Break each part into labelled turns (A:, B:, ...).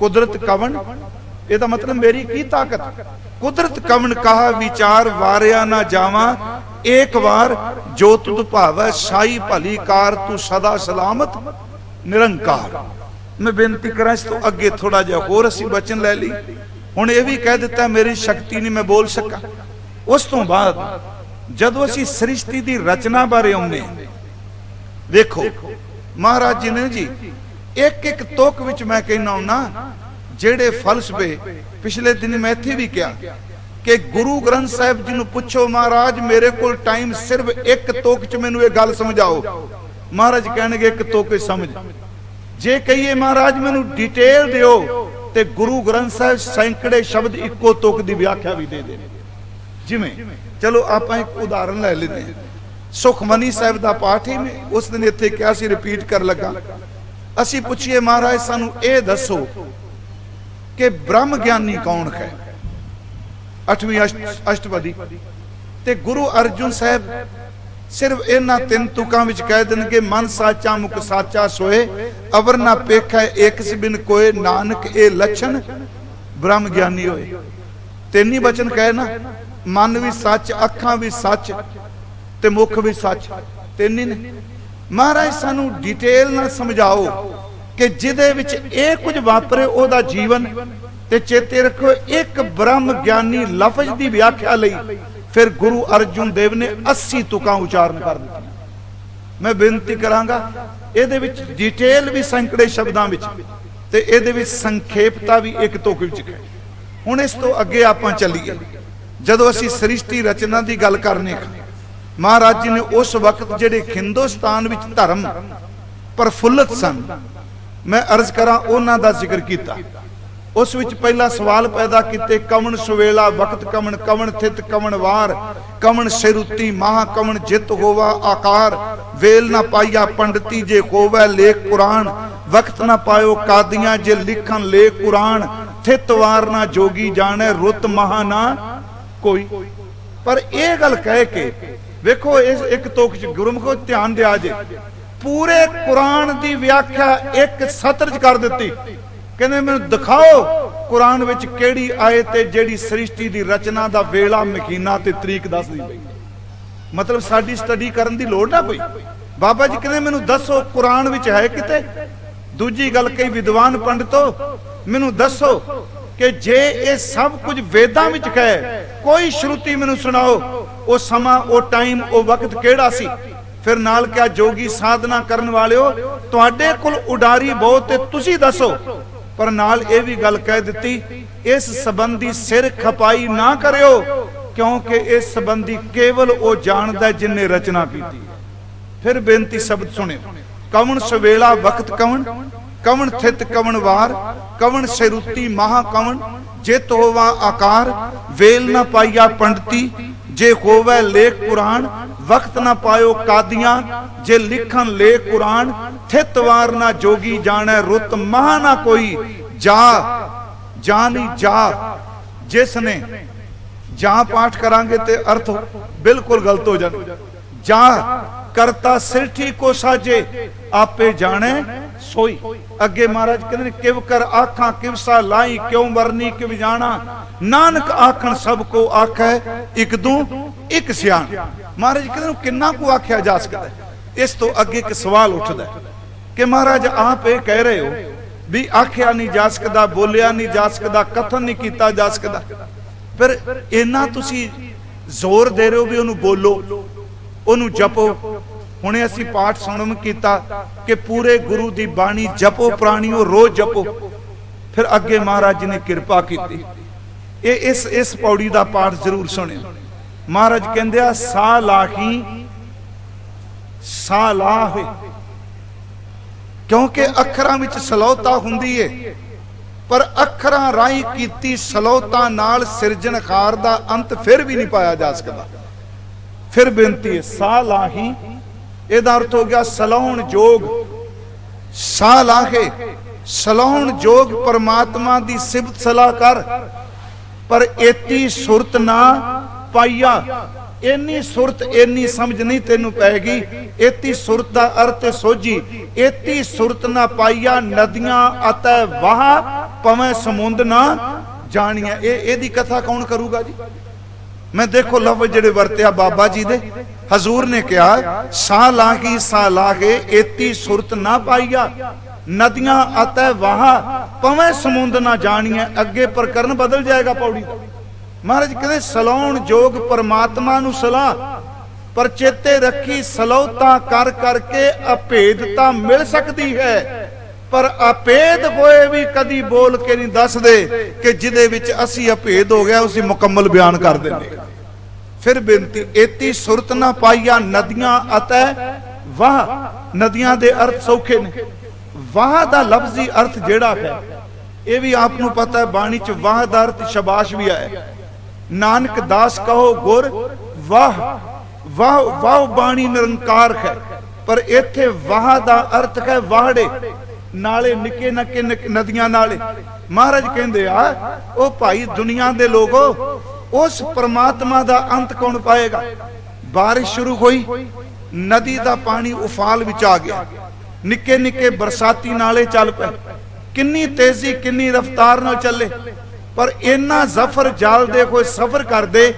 A: ਕੁਦਰਤ ਕਵਣ? ਇਹਦਾ ਮਤਲਬ ਮੇਰੀ ਕੀ ਤਾਕਤ? ਕੁਦਰਤ ਕਵਣ ਕਹਾ ਵਿਚਾਰ ਵਾਰਿਆ ਨਾ ਜਾਵਾਂ? ਏਕ ਵਾਰ ਜੋ ਤੁਧ ਭਾਵੈ ਸਾਈ ਭਲੀ ਕਾਰ, ਤੂੰ ਸਦਾ ਸਲਾਮਤ, ਨਿਰੰਕਾਰ। ਮੈਂ ਬੇਨਤੀ ਕਰਾਂ ਇਸ ਤੋਂ ਅੱਗੇ ਥੋੜਾ ਜਿਹਾ ਹੋਰ ਅਸੀਂ ਬਚਨ ਲੈ ਲਈ। ਹੁਣ ਇਹ ਵੀ ਕਹਿ ਦਿੱਤਾ, ਮੇਰੀ ਸ਼ਕਤੀ ਨਹੀਂ ਮੈਂ ਬੋਲ ਸਕਾਂ। ਉਸ ਤੋਂ ਬਾਅਦ ਜਦੋਂ ਅਸੀਂ ਸ੍ਰਿਸ਼ਟੀ ਦੀ ਰਚਨਾ ਬਾਰੇ ਆਉਂਦੇ ਵੇਖੋ ਮਹਾਰਾਜ ਜੀ ਨੇ ਜੀ ਇੱਕ ਇੱਕ ਤੁਕ ਵਿੱਚ ਮੈਂ ਕਹਿਣਾ ਹੁੰਨਾ ਜਿਹੜੇ ਫਲਸਫੇ ਪਿਛਲੇ ਦਿਨ ਮੈਂ ਇੱਥੇ ਵੀ ਕਿਹਾ ਕਿ ਗੁਰੂ ਗ੍ਰੰਥ ਸਾਹਿਬ ਜੀ ਨੂੰ ਪੁੱਛੋ, ਮਹਾਰਾਜ, ਮੇਰੇ ਕੋਲ ਟਾਈਮ ਸਿਰਫ ਇੱਕ ਤੁਕ ਚ ਮੈਨੂੰ ਇਹ ਗੱਲ ਸਮਝਾਓ। ਮਹਾਰਾਜ ਕਹਿਣਗੇ, ਇੱਕ ਤੁਕ ਸਮਝ। ਜੇ ਕਹੀਏ, ਮਹਾਰਾਜ, ਮੈਨੂੰ ਡਿਟੇਲ ਦਿਓ, ਤੇ ਗੁਰੂ ਗ੍ਰੰਥ ਸਾਹਿਬ ਸੈਂਕੜੇ ਸ਼ਬਦ ਇੱਕੋ ਤੁਕ ਦੀ ਵਿਆਖਿਆ ਵੀ ਦੇ ਦੇ ਜਿਵੇਂ, ਚਲੋ ਆਪਾਂ ਇੱਕ ਉਦਾਹਰਨ ਲੈ ਲੈਂਦੇ ਸੁਖਮਨੀ ਸਾਹਿਬ ਦਾ ਪਾਠ ਹੀ ਮੈਂ ਉਸ ਦਿਨ ਇੱਥੇ ਕਿਹਾ ਸੀ ਰਿਪੀਟ ਕਰ ਲੱਗਾ। ਅਸੀਂ ਪੁੱਛੀਏ ਮਹਾਰਾਜ, ਸਾਨੂੰ ਇਹ ਦੱਸੋ ਕਿ ਬ੍ਰਹਮ ਗਿਆਨੀ ਕੌਣ ਹੈ? ਅਠਵੀਂ ਅਸ਼ਟਪਦੀ। ਤੇ ਗੁਰੂ ਅਰਜੁਨ ਸਾਹਿਬ ਸਿਰਫ ਇਹਨਾਂ ਤਿੰਨ ਤੁਕਾਂ ਵਿੱਚ ਕਹਿ ਦੇਣਗੇ, ਮਨ ਸਾਚਾ, ਮੁਖ ਸਾਚਾ ਸੋਏ ਅਵਰ ਨਾ ਪੇਖੈ ਇੱਕ ਬਿਨ ਕੋਏ, ਨਾਨਕ ਇਹ ਲੱਛਣ ਬ੍ਰਹਮ ਗਿਆਨੀ ਹੋਏ। ਤਿੰਨ ਹੀ ਬਚਨ ਕਹੇ ਨਾ, ਮਨ ਵੀ ਸੱਚ, ਅੱਖਾਂ ਵੀ ਸੱਚ ਤੇ ਮੁਖ ਵੀ ਸੱਚ। ਤਿੰਨ ਹੀ ਨੇ। ਮਹਾਰਾਜ, ਸਾਨੂੰ ਡਿਟੇਲ ਨਾਲ ਸਮਝਾਓ ਕਿ ਜਿਹਦੇ ਵਿੱਚ ਇਹ ਕੁਝ ਵਾਪਰੇ ਉਹਦਾ ਜੀਵਨ ਤੇ ਚੇਤੇ ਰੱਖੋ ਇੱਕ ਬ੍ਰਹਮ ਗਿਆਨੀ ਲਫ਼ਜ਼ ਦੀ ਵਿਆਖਿਆ ਲਈ ਫਿਰ ਗੁਰੂ ਅਰਜੁਨ ਦੇਵ ਨੇ 80 ਤੁਕਾਂ ਉਚਾਰਨ ਕਰ ਦਿੱਤੀਆਂ। ਮੈਂ ਬੇਨਤੀ ਕਰਾਂਗਾ, ਇਹਦੇ ਵਿੱਚ ਡਿਟੇਲ ਵੀ ਸੈਂਕੜੇ ਸ਼ਬਦਾਂ ਵਿੱਚ ਤੇ ਇਹਦੇ ਵਿੱਚ ਸੰਖੇਪਤਾ ਵੀ ਇੱਕ ਤੁਕ ਵਿੱਚ ਹੈ। ਹੁਣ ਇਸ ਤੋਂ ਅੱਗੇ ਆਪਾਂ ਚੱਲੀਏ। ਜਦੋਂ ਅਸੀਂ ਸ੍ਰਿਸ਼ਟੀ ਰਚਨਾ ਦੀ ਗੱਲ ਕਰਨੇ ਮਹਾਰਾਜ ਜੀ ਨੇ ਉਸ ਵਕਤ ਜਿਹੜੇ ਹਿੰਦੁਸਤਾਨ ਵਿੱਚ ਧਰਮ ਪ੍ਰਫੁੱਲਤ ਸਨ, ਮੈਂ ਅਰਜ਼ ਕਰਾਂ ਉਹਨਾਂ ਦਾ ਜ਼ਿਕਰ ਕੀਤਾ। ਉਸ ਵਿੱਚ ਪਹਿਲਾ ਸਵਾਲ ਪੈਦਾ ਕੀਤੇ, ਕਵਣ ਸੁਵੇਲਾ, ਵਕਤ ਕਵਣ ਕਵਣ ਥਿਤ ਕਵਣ ਵਾਰ, ਕਵਣ ਸਿਰੁੱਤੀ ਮਹਾ ਕਵਣ ਜਿਤ ਹੋਵਾ ਆਕਾਰ, ਵੇਲ ਨਾ ਪਾਈਆ ਪੰਡਤੀ ਜੇ ਹੋਵੇ ਲੇਖ ਕੁਰਾਨ, ਵਕਤ ਨਾ ਪਾਇਓ ਕਾਦੀਆਂ ਜੇ ਲਿਖਣ ਲੇਖ ਕੁਰਾਨ, ਥਿਤ ਵਾਰ ਨਾ ਜੋਗੀ ਜਾਣੈ ਰੁੱਤ ਮਹਾ ਨਾ ਕੋਈ। ਪਰ ਇਹ ਗੱਲ ਕਹਿ ਕੇ ਵੇਖੋ, ਇਸ ਇੱਕ ਤੋਖ ਚ ਗੁਰਮੁਖੋ ਧਿਆਨ ਦਿਆ ਜੇ। ਪੂਰੇ ਕੁਰਾਨ ਦੀ ਵਿਆਖਿਆ ਇੱਕ ਸਤਰ ਚ ਕਰ ਦਿੱਤੀ। ਕਹਿੰਦੇ, ਮੈਨੂੰ ਦਿਖਾਓ ਕੁਰਾਨ ਵਿੱਚ ਕਿਹੜੀ ਆਇਤ ਹੈ, ਜਿਹੜੀ ਸ੍ਰਿਸ਼ਟੀ ਦੀ ਰਚਨਾ ਦਾ ਵੇਲਾ, ਮਹੀਨਾ ਤੇ ਤਰੀਕ ਦੱਸਦੀ ਪਈ ਮਤਲਬ ਸਾਡੀ ਸਟੱਡੀ ਕਰਨ ਦੀ ਲੋੜ ਨਾ ਪਈ। ਬਾਬਾ ਜੀ ਕਹਿੰਦੇ, ਮੈਨੂੰ ਦੱਸੋ ਕੁਰਾਨ ਵਿੱਚ ਹੈ ਕਿਤੇ? ਦੂਜੀ ਗੱਲ ਕਈ ਵਿਦਵਾਨ ਪੰਡਤੋ, ਮੈਨੂੰ ਦੱਸੋ ਕਿ ਜੇ ਇਹ ਸਭ ਕੁਝ ਵੇਦਾਂ ਵਿੱਚ ਹੈ, ਕੋਈ ਸ਼ਰੂਤੀ ਮੈਨੂੰ ਸੁਣਾਓ ਉਹ ਸਮਾਂ, ਉਹ ਟਾਈਮ, ਉਹ ਵਕਤ ਕਿਹੜਾ ਸੀ? ਫਿਰ ਨਾਲ ਕਿਹਾ, ਜੋਗੀ ਸਾਧਨਾ ਕਰਨ ਵਾਲਿਓ, ਤੁਹਾਡੇ ਕੋਲ ਉਡਾਰੀ ਬਹੁਤ ਤੇ ਤੁਸੀਂ ਦੱਸੋ। ਪਰ ਨਾਲ ਇਹ ਵੀ ਗੱਲ ਕਹਿ ਦਿੱਤੀ, ਇਸ ਸੰਬੰਧੀ ਸਿਰ ਖਪਾਈ ਨਾ ਕਰਿਓ, ਕਿਉਂਕਿ ਇਸ ਸੰਬੰਧੀ ਕੇਵਲ ਉਹ ਜਾਣਦਾ ਜਿਨੇ ਰਚਨਾ ਕੀਤੀ ਫਿਰ ਬੇਨਤੀ ਸ਼ਬਦ ਸੁਣਿਓ। ਕਵਣ ਸਵੇਲਾ ਵਕਤ ਕਵਣ ਕਵਣ ਥਿਤ ਕਵਣ ਵਾਰ, ਕਵਣ ਸਿਰੁੱਤੀ ਮਹਾ ਕਵਣ, ਜਿਤ ਹੋਵਾ ਆਕਾਰ, ਵੇਲ ਨਾ ਪਾਈਆ ਪੰਡਤੀ ਜੇ ਹੋਵੇ ਲੇਖ ਕੁਰਾਨ, ਵਕਤ ਨਾ ਪਾਇਓ ਕਾਦੀਆਂ, ਜੇ ਲਿਖਣ ਲੇਖ ਕੁਰਾਨ, ਥਿਤ ਨਾ ਜੋਗੀ ਜਾਣੈ ਰੁੱਤ, ਮਹਾ ਨਾ ਕੋਈ ਜਾ, ਜਾਨੀ ਜਾ। ਜਿਸ ਨੇ ਜਾਂ ਪਾਠ ਕਰਾਂਗੇ ਤੇ ਅਰਥ ਬਿਲਕੁਲ ਗਲਤ ਹੋ ਜਾਣ। ਜਾ ਕਰਤਾ ਸਿਰਠੀ ਕੋ ਸਾਜੇ, ਆਪੇ ਜਾਣੇ ਸੋਈ ਅੱਗੇ ਮਹਾਰਾਜ ਕਹਿੰਦੇ ਨੇ, ਕਿਵ ਕਰ ਆਖਾਂ ਕਿਵਸਾ ਲਾਈ, ਕਿਉ ਮਰਨੀ, ਕਿਵ ਜਾਣਾ। ਨਾਨਕ ਆਖਣ, ਸਭ ਕੋ ਆਖੈ, ਇਕ ਦੂ, ਇਕ ਸਿਆਣ। ਮਹਾਰਾਜ ਕਹਿੰਦੇ ਨੇ, ਕਿੰਨਾ ਕੋ ਆਖਿਆ ਜਾ ਸਕਦਾ ਇਸ ਤੋਂ ਅੱਗੇ ਇੱਕ ਸਵਾਲ ਉੱਠਦਾ ਕਿ ਮਹਾਰਾਜ, ਆਪ ਇਹ ਕਹਿ ਰਹੇ ਹੋ ਵੀ ਆਖਿਆ ਨਹੀਂ ਜਾ ਸਕਦਾ, ਬੋਲਿਆ ਨਹੀਂ ਜਾ ਸਕਦਾ, ਕਥਨ ਨਹੀਂ ਕੀਤਾ ਜਾ ਸਕਦਾ। ਫਿਰ ਇੰਨਾ ਤੁਸੀਂ ਜ਼ੋਰ ਦੇ ਰਹੇ ਹੋ ਵੀ ਉਹਨੂੰ ਬੋਲੋ, ਉਹਨੂੰ ਜਪੋ ਹੁਣੇ ਅਸੀਂ ਪਾਠ ਸੁਣਨ ਕੀਤਾ ਕਿ ਪੂਰੇ ਗੁਰੂ ਦੀ ਬਾਣੀ ਜਪੋ ਪ੍ਰਾਣੀਓ, ਰੋਜ਼ ਜਪੋ। ਫਿਰ ਅੱਗੇ ਮਹਾਰਾਜ ਜੀ ਨੇ ਕਿਰਪਾ ਕੀਤੀ। ਇਹ ਇਸ ਇਸ ਪੌੜੀ ਦਾ ਪਾਠ ਜ਼ਰੂਰ ਸੁਣਿਓ। ਮਹਾਰਾਜ ਕਹਿੰਦੇ ਆ ਸਾ ਲਾਹੀ ਸਾ ਲਾਹੇ ਕਿਉਂਕਿ ਅੱਖਰਾਂ ਵਿੱਚ ਸਲੋਤਾ ਹੁੰਦੀ ਏ, ਪਰ ਅੱਖਰਾਂ ਰਾਹੀਂ ਕੀਤੀ ਸਲੋਤਾ ਨਾਲ ਸਿਰਜਣਹਾਰ ਦਾ ਅੰਤ ਫਿਰ ਵੀ ਨਹੀਂ ਪਾਇਆ ਜਾ ਸਕਦਾ। ਫਿਰ ਬੇਨਤੀ ਹੈ ਸਾਹ ਲਾਹੀ ਇਹਦਾ ਅਰਥ ਹੋ ਗਿਆ ਸਲਾਉਣ ਜੋਗ ਸਾਹ ਲਾਹੇ ਸਲਾਉਣ ਜੋਗ ਪਰਮਾਤਮਾ ਦੀ ਸਿਫਤ ਸਲਾਹ ਕਰ। ਪਰ ਏਤੀ ਸੁਰਤ ਨਾ ਪਾਈਆ। ਇੰਨੀ ਸੁਰਤ, ਇੰਨੀ ਸਮਝ ਨਹੀਂ ਤੈਨੂੰ ਪੈਗੀ। ਏਤੀ ਸੁਰਤ ਦਾ ਅਰਥ ਸੋਝੀ। ਏਤੀ ਸੁਰਤ ਨਾ ਪਾਈਆ, ਨਦੀਆਂ, ਅਤੇ, ਵਾਹ ਪਵੇਂ ਸਮੁੰਦ ਨਾ ਜਾਣੀਆਂ ਇਹ ਇਹਦੀ ਕਥਾ ਕੌਣ ਕਰੂਗਾ ਜੀ? ਮੈਂ ਦੇਖੋ ਲਫ਼ਜ਼ ਜਿਹੜੇ ਵਰਤਿਆ ਬਾਬਾ ਜੀ ਦੇ। ਹਜ਼ੂਰ ਨੇ ਕਿਹਾ, ਸਾਹ ਲਾ ਕੇ, ਸਾਹ ਲਾ ਕੇ, ਏਤੀ ਸੁਰਤ ਨਾ ਪਾਈਆ। ਨਦੀਆਂ ਅਤੈ ਵਾਹ ਪਵੇਂ ਸਮੁੰਦ ਨਾ ਜਾਣੀਐ ਅੱਗੇ ਪ੍ਰਕਰਨ ਬਦਲ ਜਾਏਗਾ ਪੌੜੀ ਦਾ। ਮਹਾਰਾਜ ਕਹਿੰਦੇ, ਸਲਾਉਣ ਜੋਗ ਪਰਮਾਤਮਾ ਨੂੰ ਸਲਾਹ। ਪਰ ਚੇਤੇ ਰੱਖੀ ਸਲੌਤਾ ਕਰ ਕਰਕੇ ਅਭੇਦਤਾ ਮਿਲ ਸਕਦੀ ਹੈ। ਪਰ ਅਪੇਦ ਹੋਏ ਵੀ ਕਦੀ ਬੋਲ ਕੇ ਨਹੀਂ ਦੱਸਦੇ ਕਿ ਜਿਹਦੇ ਵਿੱਚ ਅਸੀਂ ਅਭੇਦ ਹੋ ਗਿਆ ਉਸੇ ਮੁਕੰਮਲ ਬਿਆਨ ਕਰ ਦਿੰਦੇ ਫਿਰ ਬੇਨਤੀ, ਏਤੀ ਸੁਰਤ ਨਾ ਪਾਈਆ ਨਦੀਆਂ ਅਤੈ ਵਾਹ। ਨਦੀਆਂ ਦੇ ਅਰਥ ਸੌਖੇ ਨੇ। ਵਾਹ ਦਾ ਲਫ਼ਜ਼ੀ ਅਰਥ ਜਿਹੜਾ ਹੈ, ਇਹ ਵੀ ਆਪ ਨੂੰ ਪਤਾ ਹੈ, ਬਾਣੀ ਚ ਵਾਹ ਦਾ ਅਰਥ ਸ਼ਬਾਸ਼ ਵੀ ਆਇਆ ਨਾਨਕ ਦਾਸ ਕਹੋ ਗੁਰ, ਵਾਹ। ਵਾਹ ਵਾਹ ਬਾਣੀ ਨਿਰੰਕਾਰ ਹੈ, ਪਰ ਇੱਥੇ ਵਾਹ ਦਾ ਅਰਥ ਹੈ ਵਾਹੜੇ। ਨਾਲੇ ਨਿੱਕੇ ਨੱਕੇ ਨਦੀਆਂ ਨਾਲੇ। ਮਹਾਰਾਜ ਕਹਿੰਦੇ ਆ, ਉਹ ਭਾਈ ਦੁਨੀਆ ਦੇ ਲੋਗੋ, ਉਸ ਪ੍ਰਮਾਤਮਾ ਦਾ ਅੰਤ ਕੌਣ ਪਾਏਗਾ? ਬਾਰਿਸ਼ ਸ਼ੁਰੂ ਹੋਈ, ਨਦੀ ਦਾ ਪਾਣੀ ਉਫਾਲ ਵਿੱਚ ਆ ਗਿਆ। ਨਿੱਕੇ ਨਿੱਕੇ ਬਰਸਾਤੀ ਨਾਲੇ ਚੱਲ ਪਏ। ਕਿੰਨੀ ਤੇਜ਼ੀ, ਕਿੰਨੀ ਰਫ਼ਤਾਰ ਨਾਲ ਚੱਲੇ। ਪਰ ਇੰਨਾ ਜ਼ਫਰ ਜਾਲਦੇ ਦੇ ਕੋਈ ਸਫ਼ਰ ਕਰਦੇ,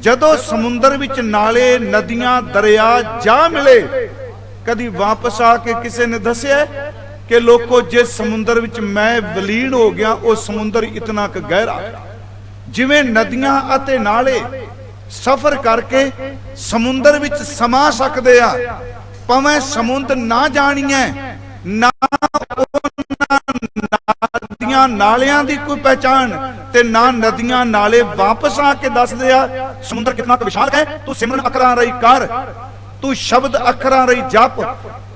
A: ਜਦੋਂ ਸਮੁੰਦਰ ਵਿੱਚ ਨਾਲੇ, ਨਦੀਆਂ, ਦਰਿਆ, ਜਾ ਮਿਲੇ, ਕਦੀ ਵਾਪਸ ਆ ਕੇ ਕਿਸੇ ਨੇ ਦੱਸਿਆ ਕਿ ਲੋਕੋ ਜਿਸ ਸਮੁੰਦਰ ਵਿੱਚ ਮੈਂ ਵਲੀਨ ਹੋ ਗਿਆ, ਉਹ ਸਮੁੰਦਰ ਇਤਨਾ ਕੁ ਗਹਿਰਾ ਜਿਵੇਂ ਨਦੀਆਂ ਅਤੇ ਨਾਲੇ ਸਫ਼ਰ ਕਰਕੇ ਸਮੁੰਦਰ ਵਿੱਚ ਸਮਾ ਸਕਦੇ ਆ, ਭਾਵੇਂ ਸਮੁੰਦ ਨਾ ਜਾਣੀਐ, ਨਾ ਨਦੀਆਂ ਨਾਲਿਆਂ ਦੀ ਕੋਈ ਪਹਿਚਾਨ ਤੇ ਨਾ ਨਦੀਆਂ ਨਾਲੇ ਵਾਪਸ ਆ ਕੇ ਦੱਸਦੇ ਆ, ਸਮੁੰਦਰ ਕਿੰਨਾ ਕੁ ਵਿਸ਼ਾਲ ਹੈ। ਤੂੰ ਸਿਮਰਨ ਅੱਖਰਾਂ ਰਹੀ ਕਰ, ਤੂੰ ਸ਼ਬਦ ਅੱਖਰਾਂ ਰਹੀ ਜਪ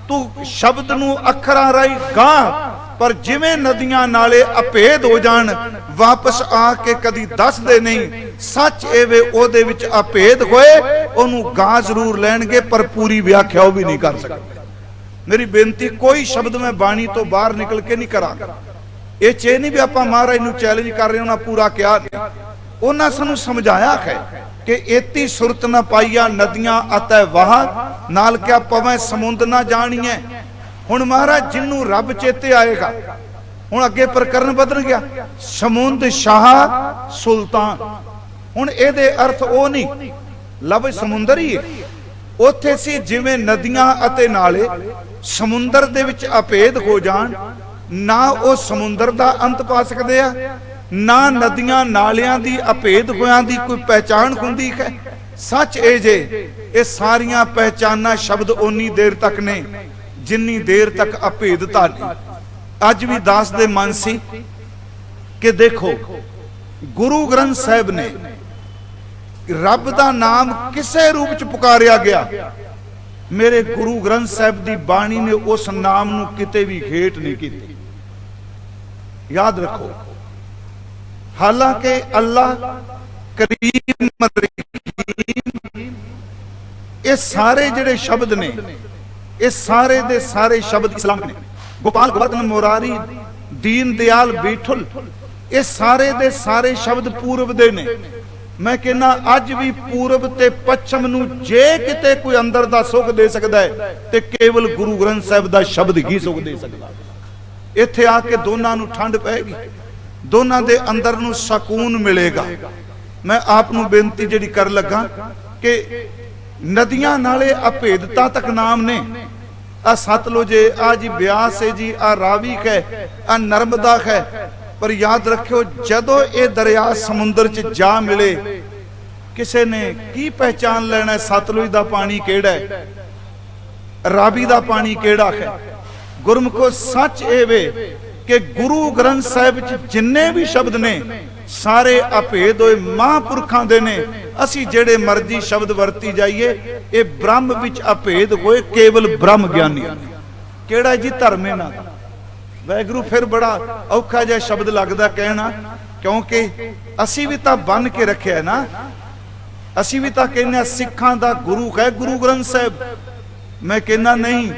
A: ਤੂੰ ਸ਼ਬਦ ਨੂੰ ਅੱਖਰਾਂ ਰਾਹੀਂ ਗਾ ਪਰ ਜਿਵੇਂ ਨਦੀਆਂ ਨਾਲੇ ਅਭੇਦ ਹੋ ਜਾਣ, ਵਾਪਸ ਆ ਕੇ ਕਦੀ ਦੱਸਦੇ ਨਹੀਂ। ਸੱਚ ਇਹ ਉਹਦੇ ਵਿੱਚ ਅਭੇਦ ਹੋਏ, ਉਹਨੂੰ ਗਾ ਜ਼ਰੂਰ ਲੈਣਗੇ, ਪਰ ਪੂਰੀ ਵਿਆਖਿਆ ਉਹ ਵੀ ਨਹੀਂ ਕਰ ਸਕਦੇ। ਮੇਰੀ ਬੇਨਤੀ, ਕੋਈ ਸ਼ਬਦ ਮੈਂ ਬਾਣੀ ਤੋਂ ਬਾਹਰ ਨਿਕਲ ਕੇ ਨਹੀਂ ਕਰਾਂਗਾ। ਇਹ ਚੇ ਨਹੀਂ ਵੀ ਆਪਾਂ ਮਹਾਰਾਜ ਨੂੰ ਚੈਲੰਜ ਕਰ ਰਹੇ ਉਹਨਾਂ ਪੂਰਾ ਕਿਹਾ ਉਹਨਾਂ ਸਾਨੂੰ ਸਮਝਾਇਆ ਹੈ ਕਿ ਏਤੀ ਸੁਰਤ ਨਾ ਪਾਈਆ, ਨਦੀਆਂ, ਅਤੈ ਵਾਹ, ਨਾਲ ਕਿਆ ਪਵੇਂ ਸਮੁੰਦ ਨਾ ਜਾਣੀਐ। ਹੁਣ ਮਹਾਰਾਜ ਜਿੰਨੂੰ ਰੱਬ ਚੇਤੇ ਆਏਗਾ, ਹੁਣ ਅੱਗੇ ਪ੍ਰਕਰਨ ਬਦਲ ਗਿਆ। ਸਮੁੰਦ ਸ਼ਾਹ, ਸੁਲਤਾਨ। ਹੁਣ ਇਹਦੇ ਅਰਥ ਉਹ ਨਹੀਂ ਲਫ਼ਜ਼ ਸਮੁੰਦਰ ਹੀ ਹੈ। ਉੱਥੇ ਸੀ ਜਿਵੇਂ ਨਦੀਆਂ ਅਤੇ ਨਾਲੇ, ਸਮੁੰਦਰ ਦੇ ਵਿੱਚ ਅਭੇਦ ਹੋ ਜਾਣ, ਨਾ ਉਹ ਸਮੁੰਦਰ ਦਾ ਅੰਤ ਪਾ ਸਕਦੇ ਆ ਨਾ ਨਦੀਆਂ ਨਾਲਿਆਂ ਦੀ ਅਭੇਦ ਹੋਇਆਂ ਦੀ ਕੋਈ ਪਹਿਚਾਣ ਹੁੰਦੀ ਹੈ? ਸੱਚ ਇਹ ਜੇ, ਇਹ ਸਾਰੀਆਂ ਪਹਿਚਾਨਾਂ ਸ਼ਬਦ ਓਨੀ ਦੇਰ ਤੱਕ ਨੇ, ਜਿੰਨੀ ਦੇਰ ਤੱਕ ਅਭੇਦਤਾ ਨਹੀਂ। ਅੱਜ ਵੀ ਦਾਸ ਦੇ ਮਨ ਸੀ ਕਿ ਦੇਖੋ, ਗੁਰੂ ਗ੍ਰੰਥ ਸਾਹਿਬ ਨੇ ਰੱਬ ਦਾ ਨਾਮ ਕਿਸੇ ਰੂਪ ਚ ਪੁਕਾਰਿਆ ਗਿਆ। ਮੇਰੇ ਗੁਰੂ ਗ੍ਰੰਥ ਸਾਹਿਬ ਦੀ ਬਾਣੀ ਨੇ ਉਸ ਨਾਮ ਨੂੰ ਕਿਤੇ ਵੀ ਘੇਟ ਨਹੀਂ ਕੀਤੀ। ਯਾਦ ਰੱਖੋ ਹਾਲਾਂਕਿ ਅੱਲਾਹ ਕਰੀਮ ਰਹੀਮ ਇਹ ਸਾਰੇ ਜਿਹੜੇ ਸ਼ਬਦ ਨੇ, ਇਹ ਸਾਰੇ ਦੇ ਸਾਰੇ ਸ਼ਬਦ ਇਸਲਾਮ ਨੇ। ਗੋਪਾਲ ਗੋਵਰਧਨ ਮੁਰਾਰੀ, ਦੀਨ ਦਿਆਲ ਬੀਠਲ, ਇਹ ਸਾਰੇ ਦੇ ਸਾਰੇ ਸ਼ਬਦ ਪੂਰਬ ਦੇ ਨੇ। ਮੈਂ ਕਹਿੰਨਾ ਅੱਜ ਵੀ ਪੂਰਬ ਤੇ ਪੱਛਮ ਨੂੰ ਜੇ ਕਿਤੇ ਕੋਈ ਅੰਦਰ ਦਾ ਸੁੱਖ ਦੇ ਸਕਦਾ ਹੈ, ਤੇ ਕੇਵਲ ਗੁਰੂ ਗ੍ਰੰਥ ਸਾਹਿਬ ਦਾ ਸ਼ਬਦ ਹੀ ਸੁੱਖ ਦੇ ਸਕਦਾ ਇੱਥੇ ਆ ਕੇ ਦੋਨਾਂ ਨੂੰ ਠੰਡ ਪਏਗੀ। ਦੋਨਾਂ ਦੇ ਅੰਦਰ ਨੂੰ ਸਕੂਨ ਮਿਲੇਗਾ। ਮੈਂ ਆਪ ਨੂੰ ਬੇਨਤੀ ਜਿਹੜੀ ਕਰ ਲੱਗਾ ਕਿ ਨਦੀਆਂ ਨਾਲੇ ਅਭੇਦਤਾ ਤੱਕ ਨਾਮ ਨੇ। ਆ ਸਤਲੁਜ ਹੈ, ਆ ਜੀ ਬਿਆਸ ਹੈ ਜੀ, ਆ ਰਾਵੀ ਹੈ ਆ ਨਰਮਦਾ ਹੈ ਪਰ ਯਾਦ ਰੱਖਿਓ, ਜਦੋਂ ਇਹ ਦਰਿਆ ਸਮੁੰਦਰ 'ਚ ਜਾ ਮਿਲੇ, ਕਿਸੇ ਨੇ ਕੀ ਪਹਿਚਾਨ ਲੈਣਾ, ਸਤਲੁਜ ਦਾ ਪਾਣੀ ਕਿਹੜਾ ਹੈ? ਰਾਵੀ ਦਾ ਪਾਣੀ ਕਿਹੜਾ ਹੈ? ਗੁਰਮੁਖੋ, ਸੱਚ ਇਹ ਵੇ ਕਿ ਗੁਰੂ ਗ੍ਰੰਥ ਸਾਹਿਬ ਵਿੱਚ ਜਿੰਨੇ ਵੀ ਸ਼ਬਦ ਨੇ, ਸਾਰੇ ਅਭੇਦ ਹੋਏ, ਮਹਾਂਪੁਰਖਾਂ ਦੇ ਨੇ। ਅਸੀਂ ਜਿਹੜੇ ਮਰਜ਼ੀ ਸ਼ਬਦ ਵਰਤੀ ਜਾਈਏ, ਇਹ ਬ੍ਰਹਮ ਵਿੱਚ ਅਭੇਦ ਹੋਏ, ਕੇਵਲ ਬ੍ਰਹਮ ਗਿਆਨੀ। ਕਿਹੜਾ ਜੀ ਧਰਮ ਇਹਨਾਂ ਦਾ? ਵੈਗਰੂ ਫਿਰ ਬੜਾ ਔਖਾ ਜਿਹਾ ਸ਼ਬਦ ਲੱਗਦਾ ਕਹਿਣਾ, ਕਿਉਂਕਿ ਅਸੀਂ ਵੀ ਤਾਂ ਬੰਨ ਕੇ ਰੱਖਿਆ ਨਾ। ਅਸੀਂ ਵੀ ਤਾਂ ਕਹਿੰਦੇ ਹਾਂ, ਸਿੱਖਾਂ ਦਾ ਗੁਰੂ ਹੈ ਗੁਰੂ ਗ੍ਰੰਥ ਸਾਹਿਬ। ਮੈਂ ਕਹਿੰਦਾ ਨਹੀਂ,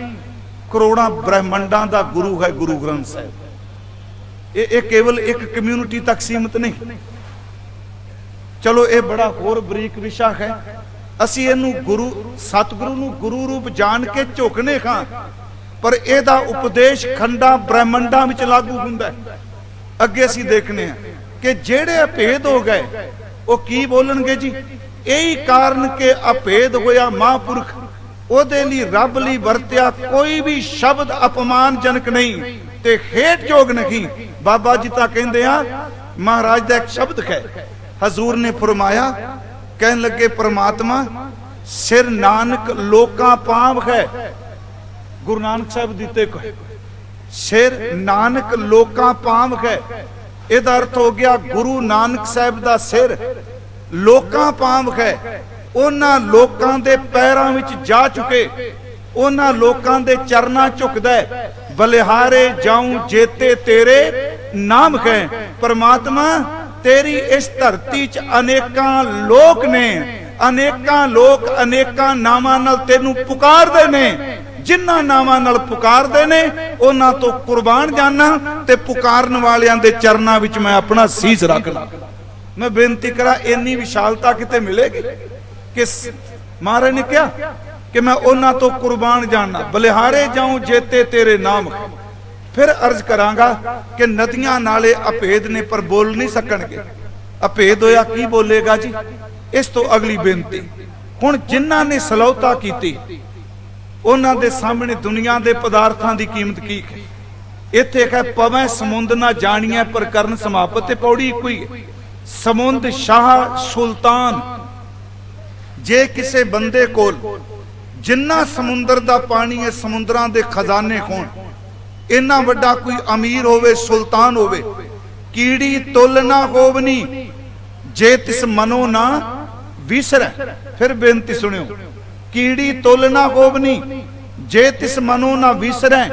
A: ਕਰੋੜਾਂ ਬ੍ਰਹਮੰਡਾਂ ਦਾ ਗੁਰੂ ਹੈ ਗੁਰੂ ਗ੍ਰੰਥ ਸਾਹਿਬ। ਇਹ ਇਹ ਕੇਵਲ ਇੱਕ ਕਮਿਊਨਿਟੀ ਤੱਕ ਸੀਮਿਤ ਨਹੀਂ। ਚਲੋ, ਇਹ ਬੜਾ ਹੋਰ ਬਰੀਕ ਵਿਸ਼ਾ ਹੈ। ਅਸੀਂ ਇਹਨੂੰ ਗੁਰੂ, ਸਤਿਗੁਰੂ ਨੂੰ ਗੁਰੂ ਰੂਪ ਜਾਣ ਕੇ ਝੁਕਨੇ ਖਾਂ, ਪਰ ਇਹਦਾ ਉਪਦੇਸ਼ ਖੰਡਾਂ, ਬ੍ਰਹਮੰਡਾਂ ਵਿੱਚ ਲਾਗੂ ਹੁੰਦਾ ਹੈ। ਅੱਗੇ ਅਸੀਂ ਦੇਖਨੇ ਆ ਕਿ ਜਿਹੜੇ ਅਭੇਦ ਹੋ ਗਏ, ਉਹ ਕੀ ਬੋਲਣਗੇ ਜੀ? ਇਹੀ ਕਾਰਨ ਕਿ ਅਭੇਦ ਹੋਇਆ ਮਹਾਂਪੁਰਖ, ਉਹਦੇ ਲਈ ਰੱਬ ਲਈ ਵਰਤਿਆ ਕੋਈ ਵੀ ਸ਼ਬਦ ਅਪਮਾਨਜਨਕ ਨਹੀਂ। ਤੇ ਹੇਠਯੋਗ ਨਹੀਂ। ਬਾਬਾ ਜੀ ਤਾਂ ਕਹਿੰਦੇ ਆ, ਮਹਾਰਾਜ ਦਾ ਇੱਕ ਸ਼ਬਦ ਹੈ। ਹਜ਼ੂਰ ਨੇ ਫਰਮਾਇਆ, ਕਹਿਣ ਲੱਗੇ, ਪ੍ਰਮਾਤਮਾ, ਸਿਰ ਨਾਨਕ ਲੋਕਾਂ ਪਾਵ ਹੈ। ਗੁਰੂ ਨਾਨਕ ਸਾਹਿਬ ਦਿੱਤੇ ਕੋ ਸਿਰ ਨਾਨਕ ਲੋਕਾਂ ਪਾਵ ਹੈ। ਇਹਦਾ ਅਰਥ ਹੋ ਗਿਆ, ਗੁਰੂ ਨਾਨਕ ਸਾਹਿਬ ਦਾ ਸਿਰ ਲੋਕਾਂ ਪਾਵ ਹੈ। ਉਹਨਾਂ ਲੋਕਾਂ ਦੇ ਪੈਰਾਂ ਵਿੱਚ ਜਾ ਚੁਕੇ। ਉਹਨਾਂ ਲੋਕਾਂ ਦੇ ਚਰਨਾਂ ਝੁਕਦਾ ਬਲਿਹਾਰੇ ਜਾਉ ਜੇਤੇ ਤੇਰੇ ਨਾਮ ਹੈ ਪਰਮਾਤਮਾ, ਤੇਰੀ ਇਸ ਧਰਤੀ 'ਚ ਅਨੇਕਾਂ ਲੋਕ ਨੇ, ਅਨੇਕਾਂ ਲੋਕ ਅਨੇਕਾਂ ਨਾਮਾਂ ਨਾਲ ਤੈਨੂੰ ਪੁਕਾਰਦੇ ਨੇ। ਜਿਨ੍ਹਾਂ ਨਾਮਾਂ ਨਾਲ ਪੁਕਾਰਦੇ ਨੇ, ਉਹਨਾਂ ਤੋਂ ਕੁਰਬਾਨ ਜਾਣਾ ਤੇ ਪੁਕਾਰਨ ਵਾਲਿਆਂ ਦੇ ਚਰਨਾਂ ਵਿੱਚ ਮੈਂ ਆਪਣਾ ਸੀਸ ਰੱਖਣਾ ਮੈਂ ਬੇਨਤੀ ਕਰਾਂ, ਇੰਨੀ ਵਿਸ਼ਾਲਤਾ ਕਿਤੇ ਮਿਲੇਗੀ? ਕਿ ਮਹਾਰਾਜ ਨੇ ਕਿਹਾ ਕਿ ਮੈਂ ਉਹਨਾਂ ਤੋਂ ਕੁਰਬਾਨ ਜਾਣਾ ਬਲਿਹਾਰੇ ਜਾਉ ਜੇਤੇ ਤੇਰੇ ਨਾਮ। ਫਿਰ ਅਰਜ਼ ਕਰਾਂਗਾ ਕਿ ਨਦੀਆਂ ਨਾਲੇ ਅਭੇਦ ਨੇ, ਪਰ ਬੋਲ ਨਹੀਂ ਸਕਣਗੇ। ਅਭੇਦ ਹੋਇਆ ਕੀ ਬੋਲੇਗਾ ਜੀ? ਇਸ ਤੋਂ ਅਗਲੀ ਬੇਨਤੀ। ਹੁਣ ਜਿਨ੍ਹਾਂ ਨੇ ਸਲੌਤਾ ਕੀਤੀ, ਉਹਨਾਂ ਦੇ ਸਾਹਮਣੇ ਦੁਨੀਆ ਦੇ ਪਦਾਰਥਾਂ ਦੀ ਕੀਮਤ ਕੀ ਹੈ? ਇੱਥੇ ਹੈ ਪਵੈ ਸਮੁੰਦ ਨਾ ਜਾਣੀਐ, ਪਰ ਕਰਨ ਸਮਾਪਤ ਤੇ ਪੌੜੀ ਇੱਕੋ ਹੀ ਹੈ। ਸਮੁੰਦ ਸ਼ਾਹ ਸੁਲਤਾਨ। ਜੇ ਕਿਸੇ ਬੰਦੇ ਕੋਲ ਜਿੰਨਾ ਸਮੁੰਦਰ ਦਾ ਪਾਣੀ ਹੈ ਸਮੁੰਦਰਾਂ ਦੇ ਖਜ਼ਾਨੇ ਹੋਣ, ਇੰਨਾ ਵੱਡਾ ਕੋਈ ਅਮੀਰ ਹੋਵੇ, ਸੁਲਤਾਨ ਹੋਵੇ, ਕੀੜੀ ਤੁਲ ਨਾ ਹੋਵਨੀ, ਜੇ ਤਿਸ ਮਨੋ ਨਾ ਵਿਸਰੈ, ਫਿਰ ਬੇਨਤੀ ਸੁਣਿਓ, ਕੀੜੀ ਤੁਲ ਨਾ ਹੋਵਨੀ, ਜੇ ਤਿਸ ਮਨੋ ਨਾ ਵਿਸਰੈ,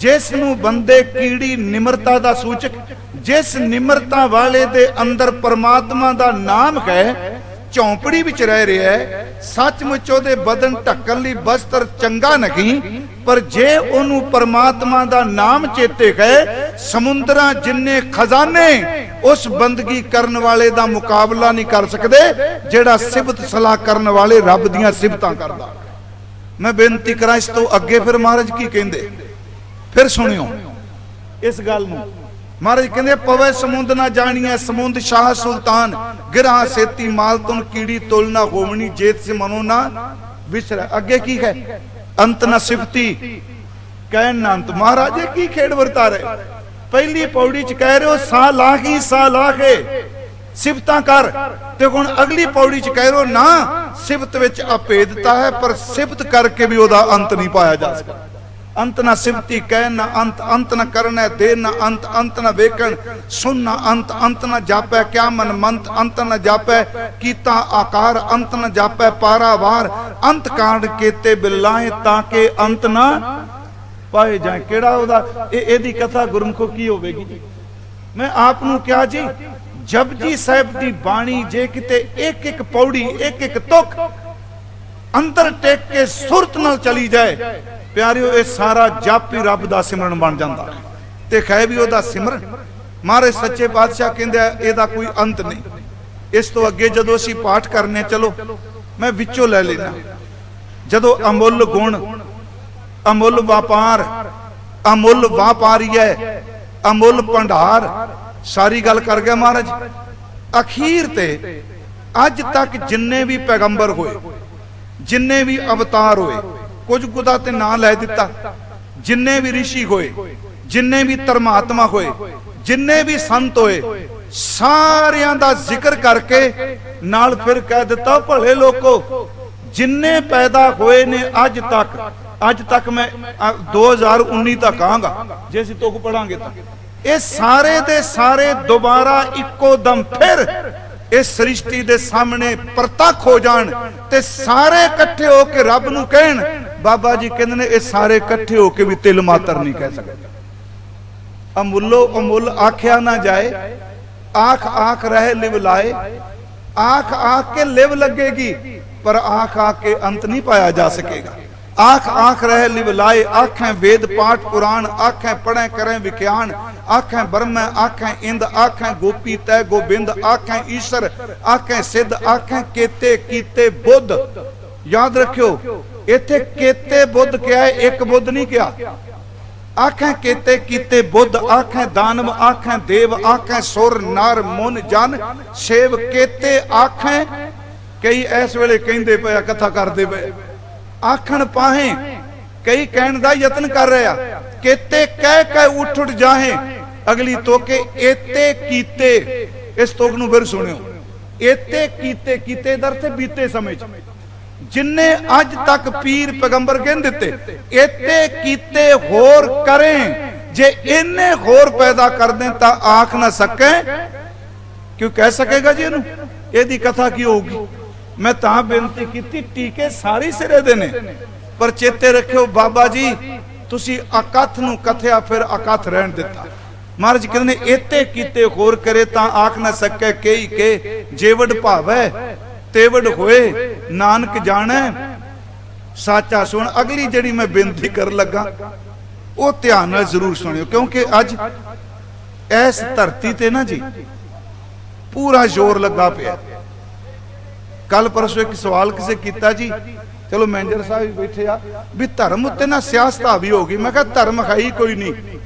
A: ਜਿਸ ਨੂੰ ਬੰਦੇ ਕੀੜੀ ਨਿਮਰਤਾ ਦਾ ਸੂਚਕ, ਜਿਸ ਨਿਮਰਤਾ ਵਾਲੇ ਦੇ ਅੰਦਰ ਪਰਮਾਤਮਾ ਦਾ ਨਾਮ ਹੈ ਝੌਂਪੜੀ ਵਿੱਚ ਰਹਿ ਰਿਹਾ ਹੈ। ਸੱਚਮੁੱਚ ਉਹਦੇ ਬਦਨ ਢੱਕਣ ਲਈ ਬਸਤਰ ਚੰਗਾ ਨਹੀਂ, ਪਰ ਜੇ ਉਹਨੂੰ ਪਰਮਾਤਮਾ ਦਾ ਨਾਮ ਚੇਤੇ ਹੈ, ਸਮੁੰਦਰਾਂ ਜਿੰਨੇ ਖਜ਼ਾਨੇ ਉਸ ਬੰਦਗੀ ਕਰਨ ਵਾਲੇ ਦਾ ਮੁਕਾਬਲਾ ਨਹੀਂ ਕਰ ਸਕਦੇ, ਜਿਹੜਾ ਸਿਫਤ ਸਲਾਹ ਕਰਨ ਵਾਲੇ ਰੱਬ ਦੀਆਂ ਸਿਫਤਾਂ ਕਰਦਾ। ਮੈਂ ਬੇਨਤੀ ਕਰਾਂ, ਇਸ ਤੋਂ ਅੱਗੇ ਫਿਰ ਮਹਾਰਾਜ ਕੀ ਕਹਿੰਦੇ? ਫਿਰ ਸੁਣਿਓ। ਇਸ ਗੱਲ ਨੂੰ ਮਹਾਰਾਜ ਕਹਿੰਦੇ ਪਵੇ ਸਮੁੰਦ ਨਾ ਜਾਣੀਐ, ਸਮੁੰਦ ਸ਼ਾਹ ਸੁਲਤਾਨ। ਗਿਰਾ ਸੇਤੀ ਮਾਲ ਤੁਨ ਕੀੜੀ ਤੁਲ ਨਾ ਹੋਵਣੀ, ਜੇਤ ਸੇ ਮਨੋ ਨਾ ਵਿਸਰ। ਅੱਗੇ ਕੀ ਹੈ? ਅੰਤ ਨਾ ਸਿਫਤੀ, ਕਹਿਣ ਨਾ ਅੰਤ। ਮਹਾਰਾਜ ਇਹ ਕੀ ਖੇਡ ਵਰਤਾ ਰਹੇ? ਪਹਿਲੀ ਪੌੜੀ ਚ ਕਹਿ ਰਹੇ ਹੋ ਸਾ ਲਾਖੀ ਸਾ ਲਾਖੇ ਸਿਫਤਾਂ ਕਰ। ਤੇ ਹੁਣ ਅਗਲੀ ਪੌੜੀ ਚ ਕਹਿ ਰਹੇ ਹੋ, ਨਾ, ਸਿਫਤ ਵਿੱਚ ਅਪੇਦਤਾ ਹੈ, ਪਰ ਸਿਫਤ ਕਰਕੇ ਵੀ ਉਹਦਾ ਅੰਤ ਨਹੀਂ ਪਾਇਆ ਜਾ ਸਕਦਾ। ਅੰਤ ਨਾ ਸਿਫਤੀ ਕਹਿ ਨਾ ਅੰਤ ਅੰਤ ਨਾ ਕਰਨਾ ਦੇ ਨਾ ਅੰਤ ਅੰਤ ਨਾ ਵੇਖਣ। ਸੁਣ ਨਾ ਅੰਤ ਅੰਤ ਨਾ ਜਾਪੈ ਕਿਆ ਮਨ ਮੰਤ, ਅੰਤ ਨਾ ਜਾਪੈ ਕੀਤਾ ਆਕਾਰ, ਅੰਤ ਨਾ ਜਾਪੈ ਪਾਰਾਵਾਰ। ਅੰਤ ਕਾਂਡ ਕੀਤੇ ਬਿਲਾਏ ਤਾਂ ਕਿ ਅੰਤ ਨਾ ਪਾਏ ਜਾਏ। ਕਿਹੜਾ ਉਹਦਾ? ਇਹ, ਇਹਦੀ ਕਥਾ ਗੁਰਮੁਖੋ ਕੀ ਹੋਵੇਗੀ ਮੈਂ ਆਪ ਨੂੰ ਕਿਹਾ ਜੀ ਜਪਜੀ ਸਾਹਿਬ ਦੀ ਬਾਣੀ ਜੇ ਕਿਤੇ ਇੱਕ ਇੱਕ ਪੌੜੀ, ਇੱਕ ਇੱਕ ਤੁਕ ਅੰਦਰ ਟੇਕ ਕੇ ਸੁਰਤ ਨਾਲ ਚਲੀ ਜਾਏ ਪਿਆਰਿਓ, ਇਹ ਸਾਰਾ ਜਪ ਹੀ ਰੱਬ ਦਾ ਸਿਮਰਨ ਬਣ ਜਾਂਦਾ। ਤੇ ਖੈ ਵੀ ਉਹਦਾ ਸਿਮਰਨ। ਮਹਾਰਾਜ ਸੱਚੇ ਪਾਤਸ਼ਾਹ ਕਹਿੰਦੇ ਇਹਦਾ ਕੋਈ ਅੰਤ ਨਹੀਂ। ਇਸ ਤੋਂ ਅੱਗੇ ਜਦੋਂ ਅਸੀਂ ਪਾਠ ਕਰਨੇ ਚਲੋ, ਮੈਂ ਵਿੱਚੋਂ ਲੈ ਲੈਣਾ ਜਦੋਂ ਅਮੁੱਲ ਗੁਣ, ਅਮੁੱਲ ਵਪਾਰ, ਅਮੁੱਲ ਵਾਪਾਰੀਐ, ਅਮੁੱਲ ਭੰਡਾਰ, ਸਾਰੀ ਗੱਲ ਕਰ ਗਿਆ ਮਹਾਰਾਜ। ਅਖੀਰ ਤੇ ਅੱਜ ਤੱਕ ਜਿੰਨੇ ਵੀ ਪੈਗੰਬਰ ਹੋਏ, ਜਿੰਨੇ ਵੀ ਅਵਤਾਰ ਹੋਏ ਕੁਝ ਕੁਦਾ ਤੇ ਨਾਂ ਲੈ ਦਿੱਤਾ। ਜਿੰਨੇ ਵੀ ઋષਿ ਹੋਏ, ਜਿੰਨੇ ਵੀ ਧਰਮਾਤਮਾ ਹੋਏ, ਜਿੰਨੇ ਵੀ ਸੰਤ ਹੋਏ, ਸਾਰਿਆਂ ਦਾ ਜ਼ਿਕਰ ਕਰਕੇ ਨਾਲ ਫਿਰ ਕਹਿ ਦਿੱਤਾ, ਭਲੇ ਲੋਕੋ, ਜਿੰਨੇ ਪੈਦਾ ਹੋਏ ਨੇ ਅੱਜ ਤੱਕ ਅੱਜ ਤੱਕ ਮੈਂ 2019 ਤੱਕ ਕਹਾਂਗਾ ਜੇ ਅਸੀਂ ਤੁਕ ਪੜਾਂਗੇ ਤਾਂ। ਇਹ ਸਾਰੇ ਦੇ ਸਾਰੇ ਦੁਬਾਰਾ ਇੱਕੋ ਦਮ ਫਿਰ ਇਸ ਸ੍ਰਿਸ਼ਟੀ ਦੇ ਸਾਹਮਣੇ ਪ੍ਰਤੱਖ ਹੋ ਜਾਣ ਤੇ ਸਾਰੇ ਇਕੱਠੇ ਹੋ ਕੇ ਰੱਬ ਨੂੰ ਕਹਿਣ ਬਾਬਾ ਜੀ ਕਹਿੰਦੇ ਨੇ ਇਹ ਸਾਰੇ ਇਕੱਠੇ ਹੋ ਕੇ ਵੀ ਤਿਲ ਮਾਤਰ ਨਹੀਂ ਕਹਿ ਸਕਦੇ ਅਮੁੱਲੋ ਅਮੁੱਲ ਆਖਿਆ ਨਾ ਜਾਏ ਆਖ ਆਖ ਰਹਿ ਲਿਵ ਲਾਏ ਆਖ ਆਖ ਕੇ ਲਿਵ ਲੱਗੇਗੀ ਪਰ ਆਖ ਆਖ ਕੇ ਅੰਤ ਨਹੀਂ ਪਾਇਆ ਜਾ ਸਕੇਗਾ ਆਖ ਆਖ ਰਹਿ ਲਿਵ ਲਾਏ ਆਖੈ ਵੇਦ ਪਾਠ ਪੁਰਾਣ ਆਖੈ ਪੜੈ ਕਰੈ ਵਿਖਿਆਨ ਆਖੈ ਬ੍ਰਹਮੈ ਆਖੈ ਇੰਦ ਆਖੈ ਗੋਪੀ ਤੈ ਗੋਬਿੰਦ ਆਖੈ ਈਸ਼ਰ ਆਖੈ ਸਿੱਧ ਆਖੈ ਕੇਤੇ ਕੀਤੇ ਬੁੱਧ ਯਾਦ ਰੱਖਿਓ ਇੱਥੇ ਕੇਤੇ ਬੁੱਧ ਕਿਹਾ, ਇੱਕ ਬੁੱਧ ਨਹੀਂ ਕਿਹਾ। ਆਖਾਂ ਕੀਤੇ ਕੀਤੇ ਬੁੱਧ, ਆਖਾਂ ਦਾਨਵ, ਆਖਾਂ ਦੇਵ, ਆਖਾਂ ਸੁਰ, ਨਰ, ਮਨ, ਜਨ, ਸੇਵ ਕੀਤੇ, ਆਖਾਂ ਕਈ ਇਸ ਵੇਲੇ ਕਹਿੰਦੇ ਪਏ ਕਥਾ ਕਰਦੇ ਪਏ। ਆਖਣ ਪਾਹੇ, ਕਈ ਕਹਿਣ ਦਾ ਯਤਨ ਕਰ ਰਿਹਾ ਕੀਤੇ ਕਹਿ ਕਹਿ ਉੱਠ ਉੱਠ ਜਾਹੇ, ਅਗਲੀ ਤੋਕੇ ਏਤੇ ਕੀਤੇ, ਇਸ ਤੋਕ ਨੂੰ ਫਿਰ ਸੁਣਿਓ। ਏਤੇ ਕੀਤੇ ਕੀਤੇ ਦਰ ਤੇ ਬੀਤੇ ਸਮੇਂ ਚ। ਜਿੰਨੇ ਅੱਜ ਤੱਕ ਪੀਰ ਪੈਗੰਬਰ ਕਹਿੰਦੇ ਦਿੱਤੇ ਏਤੇ ਕੀਤੇ ਹੋਰ ਕਰੇ। ਜੇ ਇਹਨੇ ਹੋਰ ਪੈਦਾ ਕਰ ਦੇਣ ਤਾਂ ਆਖ ਨਾ ਸਕੇ। ਕਿਉਂ ਕਹਿ ਸਕੇਗਾ ਜੀ ਇਹਨੂੰ? ਇਹਦੀ ਕਥਾ ਕੀ ਹੋਊਗੀ? ਮੈਂ ਤਾਂ ਬੇਨਤੀ ਕੀਤੀ, ਟੀਕੇ ਸਾਰੇ ਸਿਰੇ ਦੇ ਨੇ। ਪਰ ਚੇਤੇ ਰੱਖਿਓ, ਬਾਬਾ ਜੀ, ਤੁਸੀਂ ਅਕਥ ਨੂੰ ਕਥਿਆ, ਫਿਰ ਅਕਥ ਰਹਿਣ ਦਿੱਤਾ। ਮਹਾਰਾਜ ਕਹਿੰਦੇ ਨੇ ਏਤੇ ਕੀਤੇ ਹੋਰ ਕਰੇ ਤਾਂ ਆਖ ਨਾ ਸਕੇ ਕਈ ਕੇ ਜੇਵੜ ਭਾਵੈ ਤੇਵੜ ਹੋਏ। ਨਾਨਕ ਜਾਣੈ। ਸਾਚਾ ਸੁਣ ਅਗਲੀ ਜਿਹੜੀ ਮੈਂ ਬੇਨਤੀ ਕਰਨ ਲੱਗਾ ਉਹ ਧਿਆਨ ਨਾਲ ਜ਼ਰੂਰ ਸੁਣਿਓ ਕਿਉਂਕਿ ਅੱਜ ਇਸ ਧਰਤੀ ਤੇ ਨਾ ਜੀ ਪੂਰਾ ਜ਼ੋਰ ਲੱਗਾ ਪਿਆ। ਕੱਲ ਪਰਸੋਂ ਇੱਕ ਸਵਾਲ ਕਿਸੇ ਕੀਤਾ ਜੀ ਚਲੋ ਮੈਨੇਜਰ ਸਾਹਿਬ ਵੀ ਬੈਠੇ ਆ ਵੀ ਧਰਮ ਉੱਤੇ ਨਾ ਸਿਆਸਤ ਹਾਵੀ ਹੋ ਗਈ। ਮੈਂ ਕਿਹਾ ਧਰਮ ਹੀ ਕੋਈ ਨਹੀਂ।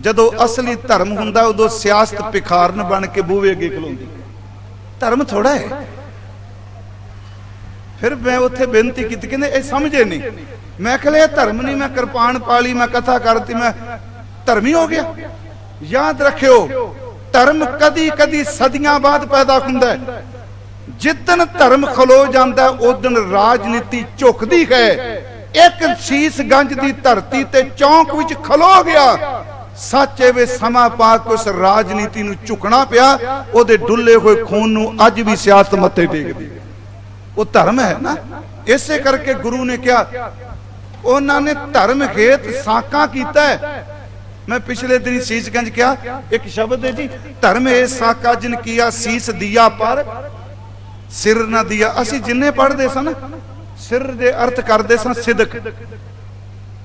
A: ਜਦੋਂ ਅਸਲੀ ਧਰਮ ਹੁੰਦਾ ਉਦੋਂ ਸਿਆਸਤ ਪਿਖਾਰਨ ਬਣ ਕੇ ਬੂਵੇ ਅੱਗੇ ਖਲੋਂਦੀ। ਧਰਮ ਥੋੜਾ ਹੈ। ਫਿਰ ਮੈਂ ਉੱਥੇ ਬੇਨਤੀ ਕੀਤੀ ਕਹਿੰਦੇ ਇਹ ਸਮਝੇ ਨਹੀਂ। ਮੈਂ ਕਿਹਾ ਇਹ ਧਰਮ ਨਹੀਂ, ਮੈਂ ਕਿਰਪਾਨ ਪਾਲੀ, ਮੈਂ ਕਥਾ ਕਰਤੀ, ਮੈਂ ਧਰਮੀ ਹੋ ਗਿਆ। ਯਾਦ ਰੱਖਿਓ, ਧਰਮ ਕਦੀ ਕਦੀ ਸਦੀਆਂ ਬਾਅਦ ਪੈਦਾ ਹੁੰਦਾ ਹੈ। ਜਿੱਦਨ ਧਰਮ ਖਲੋ ਜਾਂਦਾ ਉਦਨ ਰਾਜਨੀਤੀ ਝੁਕਦੀ ਹੈ। ਇੱਕ ਸੀਸ ਗੰਜ ਦੀ ਧਰਤੀ ਤੇ ਚੌਂਕ ਵਿੱਚ ਖਲੋ ਗਿਆ। ਸੱਚੇ ਵੇ ਸਮਾਂ ਪਾ ਕੇ ਉਸ ਰਾਜਨੀਤੀ ਨੂੰ ਝੁਕਣਾ ਪਿਆ, ਉਹਦੇ ਡੁੱਲੇ ਹੋਏ ਖੂਨ ਨੂੰ ਅੱਜ ਵੀ ਸਿਆਸਤ ਮੱਥੇ ਟੇਕਦੀ ਉਹ ਧਰਮ ਹੈ ਨਾ। ਇਸੇ ਕਰਕੇ ਗੁਰੂ ਨੇ ਕਿਹਾ, ਉਹਨਾਂ ਨੇ ਧਰਮ ਹੇਤ ਸਾਕਾ ਕੀਤਾ ਹੈ। ਮੈਂ ਪਿਛਲੇ ਦਿਨੀ ਸੀਸਗੰਜ ਕਿਹਾ, ਇੱਕ ਸ਼ਬਦ ਹੈ ਜੀ, ਧਰਮ ਇਹ ਸਾਕਾ ਜਿਨ ਕੀਆ ਸੀਸ ਦਿਆ ਪਰ, ਸਿਰ ਨਾ ਦਿਆ। ਅਸੀਂ ਜਿੰਨੇ ਪੜ੍ਹਦੇ ਸਨ ਸਿਰ ਦੇ ਅਰਥ ਕਰਦੇ ਸਨ ਸਿਦਕ।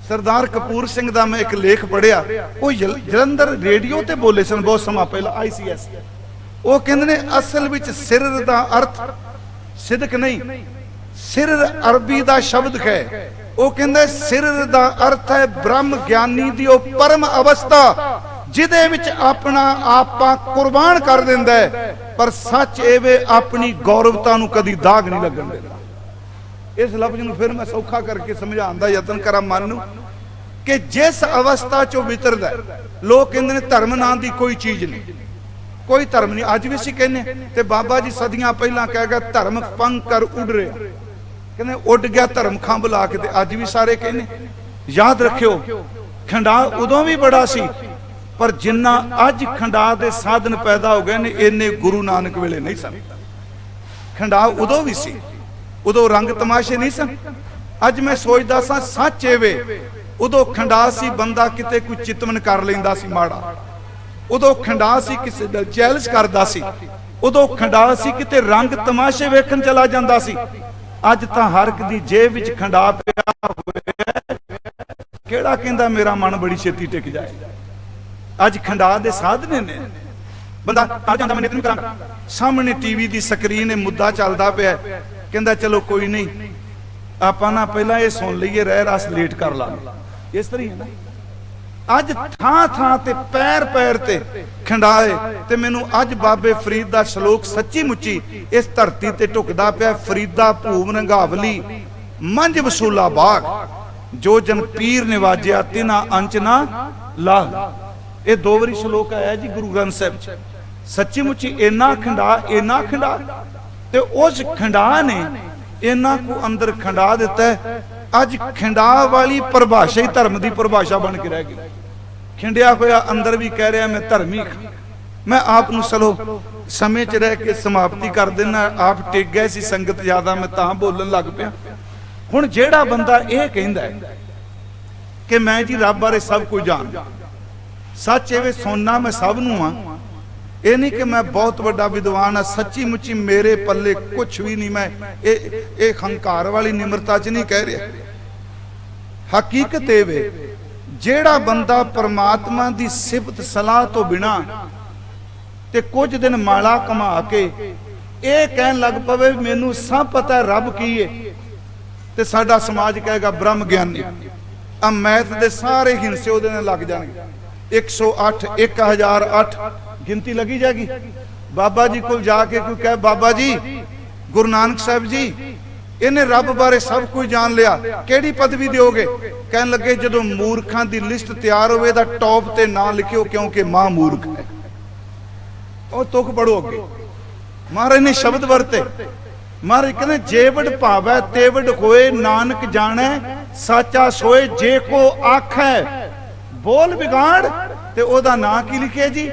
A: ਸਰਦਾਰ ਕਪੂਰ ਸਿੰਘ ਦਾ ਮੈਂ ਇੱਕ ਲੇਖ ਪੜਿਆ ਉਹ ਜਲੰਧਰ ਰੇਡੀਓ ਤੇ ਬੋਲੇ ਸਨ, ਬਹੁਤ ਸਮਾਂ ਪਹਿਲਾਂ ਆਈਸੀਐਸ ਉਹ ਕਹਿੰਦੇ ਨੇ, ਅਸਲ ਵਿੱਚ ਸਿਰ ਦਾ ਅਰਥ ਸਿਦਕ ਨਹੀਂ। ਸਿਰ ਅਰਬੀ ਦਾ ਸ਼ਬਦ ਹੈ। ਉਹ ਕਹਿੰਦਾ ਸਿਰ ਦਾ ਅਰਥ ਹੈ ਬ੍ਰਹਮ ਗਿਆਨੀ ਦੀ ਉਹ ਪਰਮ ਅਵਸਥਾ, ਜਿਹਦੇ ਵਿੱਚ ਆਪਣਾ ਆਪਾ ਕੁਰਬਾਨ ਕਰ ਦਿੰਦਾ ਹੈ। ਪਰ ਸੱਚ ਇਹ ਆਪਣੀ ਗੌਰਵਤਾ ਨੂੰ ਕਦੀ ਦਾਗ ਨਹੀਂ ਲੱਗਣ ਦਿੰਦਾ। ਇਸ ਲਫ਼ਜ਼ ਨੂੰ ਫਿਰ ਮੈਂ ਸੌਖਾ ਕਰਕੇ ਸਮਝਾਉਣ ਦਾ ਯਤਨ ਕਰਾਂ ਮਨ ਨੂੰ ਕਿ ਜਿਸ ਅਵਸਥਾ ਚੋਂ ਵਿਤਰਦਾ ਲੋਕ ਕਹਿੰਦੇ ਨੇ ਧਰਮ ਨਾਂ ਦੀ ਕੋਈ ਚੀਜ਼ ਨਹੀਂ। ਕੋਈ ਧਰਮ ਨਹੀਂ। ਅੱਜ ਵੀ ਅਸੀਂ ਕਹਿੰਦੇ ਤੇ ਬਾਬਾ ਜੀ ਸਦੀਆਂ ਪਹਿਲਾਂ ਕਹਿ ਗਿਆ ਧਰਮ ਪੰਗ ਕਰ ਉੱਡ ਰਿਹਾ ਕਹਿੰਦੇ ਉੱਡ ਗਿਆ ਧਰਮ ਖੰਭ ਲਾ ਕੇ ਤੇ ਅੱਜ ਵੀ ਸਾਰੇ ਕਹਿੰਦੇ ਯਾਦ ਰੱਖਿਓ ਖੰਡਾ ਉਦੋਂ ਵੀ ਬੜਾ ਸੀ, ਪਰ ਜਿੰਨਾ ਅੱਜ ਖੰਡਾ ਦੇ ਸਾਧਨ ਪੈਦਾ ਹੋ ਗਏ ਨੇ, ਇੰਨੇ ਗੁਰੂ ਨਾਨਕ ਵੇਲੇ ਨਹੀਂ ਸਨ। ਖੰਡਾ ਉਦੋਂ ਵੀ ਸੀ, ਉਦੋਂ ਰੰਗ ਤਮਾਸ਼ੇ ਨਹੀਂ ਸਨ। ਅੱਜ ਮੈਂ ਸੋਚਦਾ ਸਾਂ, ਸੱਚ ਏਵੇ ਉਦੋਂ ਖੰਡਾ ਸੀ, ਬੰਦਾ ਕਿਤੇ ਕੋਈ ਚਿਤਵਨ ਕਰ ਲੈਂਦਾ ਸੀ ਮਾੜਾ। ਉਦੋਂ ਖੰਡਾ ਸੀ ਕਿਸੇ ਦਾ ਜੈਲਸ ਕਰਦਾ ਸੀ। ਉਦੋਂ ਖੰਡਾ ਸੀ ਕਿਤੇ ਰੰਗ ਤਮਾਸ਼ੇ ਵੇਖਣ ਚਲਾ ਜਾਂਦਾ ਸੀ। ਅੱਜ ਤਾਂ ਹਰ ਇੱਕ ਦੀ ਜੇਬ ਵਿੱਚ ਖੰਡਾ ਪਿਆ ਹੋਇਆ ਕਿਹੜਾ ਕਹਿੰਦਾ ਮੇਰਾ ਮਨ ਬੜੀ ਛੇਤੀ ਟਿਕ ਜਾਏ? ਅੱਜ ਖੰਡਾ ਦੇ ਸਾਧਨੇ ਨੇ। ਬੰਦਾ ਆ ਜਾਂਦਾ, ਮੈਂ ਨਿਤ ਕਰਾਂ। ਸਾਹਮਣੇ ਟੀਵੀ ਦੀ ਸਕਰੀਨ ਤੇ ਮੁੱਦਾ ਚੱਲਦਾ ਪਿਆ ਕਹਿੰਦਾ, ਚਲੋ ਕੋਈ ਨਹੀਂ, ਆਪਾਂ ਨਾ ਪਹਿਲਾਂ ਇਹ ਸੁਣ ਲਈਏ, ਰਹਿ ਰਸ ਲੇਟ ਕਰ ਲਾਂਗੇ। ਇਸ ਤਰ੍ਹਾਂ ਹੀ ਹੈ ਨਾ। ਅੱਜ ਥਾਂ ਥਾਂ ਤੇ ਪੈਰ ਪੈਰ ਤੇ ਖੰਡਾਏ ਤੇ ਮੈਨੂੰ ਅੱਜ ਬਾਬੇ ਫਰੀਦ ਦਾ ਸ਼ਲੋਕ ਸੱਚੀ ਮੁੱਚੀ ਇਸ ਧਰਤੀ ਤੇ ਢੁਕਦਾ ਪਿਆ ਫਰੀਦਾ ਭੂਮ ਨੰਗਾਵਲੀ ਮੰਝ ਵਸੂਲਾ ਬਾਗ, ਜੋ ਜਨ ਪੀਰ ਨਿਵਾਜਿਆ, ਤਿਨਾ ਅੰਚ ਨਾ ਲਾ ਇਹ ਦੋ ਵਾਰੀ ਸ਼ਲੋਕ ਆਇਆ ਜੀ ਗੁਰੂ ਗ੍ਰੰਥ ਸਾਹਿਬ ਸੱਚੀ ਮੁੱਚੀ ਇੰਨਾ ਖੰਡਾ ਇੰਨਾ ਖੰਡਾ ਤੇ ਉਸ ਖੰਡਾ ਨੇ ਇੰਨਾ ਕੋ ਅੰਦਰ ਖੰਡਾ ਦਿੱਤਾ ਅੱਜ ਖੰਡਾ ਵਾਲੀ ਪਰਿਭਾਸ਼ਾ ਹੀ ਧਰਮ ਦੀ ਪਰਿਭਾਸ਼ਾ ਬਣ ਕੇ ਰਹਿ ਗਈ। ਖਿੰਡਿਆ ਹੋਇਆ ਅੰਦਰ ਵੀ ਕਹਿ ਰਿਹਾ, ਮੈਂ ਧਰਮੀ ਮੈਂ ਆਪ ਨੂੰ ਸਲੋ ਸਮੇਂ 'ਚ ਰਹਿ ਕੇ ਸਮਾਪਤੀ ਕਰ ਦੇਣਾ ਆਪ ਟਿਕ ਗਏ ਸੀ ਸੰਗਤ ਜ਼ਿਆਦਾ, ਮੈਂ ਤਾਂ ਬੋਲਣ ਲੱਗ ਪਿਆ। ਹੁਣ ਜਿਹੜਾ ਬੰਦਾ ਇਹ ਕਹਿੰਦਾ ਕਿ ਮੈਂ ਜੀ ਰੱਬ ਬਾਰੇ ਸਭ ਕੁਝ ਜਾਣਦਾ। ਸੱਚ ਇਹ ਵੇ ਸੁਣਨਾ ਮੈਂ ਸਭ ਨੂੰ ਆ ਇਹ ਨਹੀਂ ਕਿ ਮੈਂ ਬਹੁਤ ਵੱਡਾ ਵਿਦਵਾਨ ਆ ਸੱਚੀ ਮੁੱਚੀ ਮੇਰੇ ਪੱਲੇ ਕੁਝ ਵੀ ਨਹੀਂ ਮੈਂ, ਇਹ ਇਹ ਹੰਕਾਰ ਵਾਲੀ ਨਿਮਰਤਾ 'ਚ ਨਹੀਂ ਕਹਿ ਰਿਹਾ। ਹਕੀਕਤ ਇਹ ਵੇ, ਜਿਹੜਾ ਬੰਦਾ ਪਰਮਾਤਮਾ ਦੀ ਸਿਫਤ ਸਲਾਹ ਤੋਂ ਬਿਨਾ ਤੇ ਕੁਝ ਦਿਨ ਮਾਲਾ ਕਮਾ ਕੇ ਇਹ ਕਹਿਣ ਲੱਗ ਪਵੇ, ਮੈਨੂੰ ਸਭ ਪਤਾ ਰੱਬ ਕੀ ਹੈ ਤੇ ਸਾਡਾ ਸਮਾਜ ਕਹੇਗਾ, ਬ੍ਰਹਮ ਗਿਆਨੀ। ਆ ਮੈਥ ਦੇ ਸਾਰੇ ਹਿੰਸੇ ਉਹਦੇ ਨਾਲ ਲੱਗ ਜਾਣਗੇ। 108 1008 ਗਿਣਤੀ ਲੱਗੀ ਜਾਏਗੀ। ਬਾਬਾ ਜੀ ਕੋਲ ਜਾ ਕੇ ਕੋਈ ਕਹੇ, ਬਾਬਾ ਜੀ, ਗੁਰੂ ਨਾਨਕ ਸਾਹਿਬ ਜੀ, ਇਹਨੇ ਰੱਬ ਬਾਰੇ ਸਭ ਕੁਝ ਜਾਣ ਲਿਆ। ਕਿਹੜੀ ਪਦਵੀ ਦਿਓਗੇ? ਕਹਿਣ ਲੱਗੇ, ਜਦੋਂ ਮੂਰਖਾਂ ਦੀ ਲਿਸਟ ਤਿਆਰ ਹੋਵੇ ਤਾਂ ਟੌਪ ਤੇ ਨਾਂ ਲਿਖਿਓ, ਕਿਉਂਕਿ ਮਾਂ ਮੂਰਖ ਹੈ। ਉਹ ਤੁਕ ਪੜੋ ਅੱਗੇ। ਮਹਾਰਾਜ ਨੇ ਸ਼ਬਦ ਵਰਤੇ। ਮਹਾਰਾਜ ਕਹਿੰਦੇ ਜੇਵੜ ਭਾਵੈ ਤੇਵੜ ਹੋਏ ਨਾਨਕ ਜਾਣੈ, ਸਾਚਾ ਸੋਏ, ਜੇ ਕੋ ਆਖੈ। ਬੋਲ ਵਿਗਾੜ, ਤੇ ਉਹਦਾ ਨਾਂ ਕੀ ਲਿਖਿਆ ਜੀ?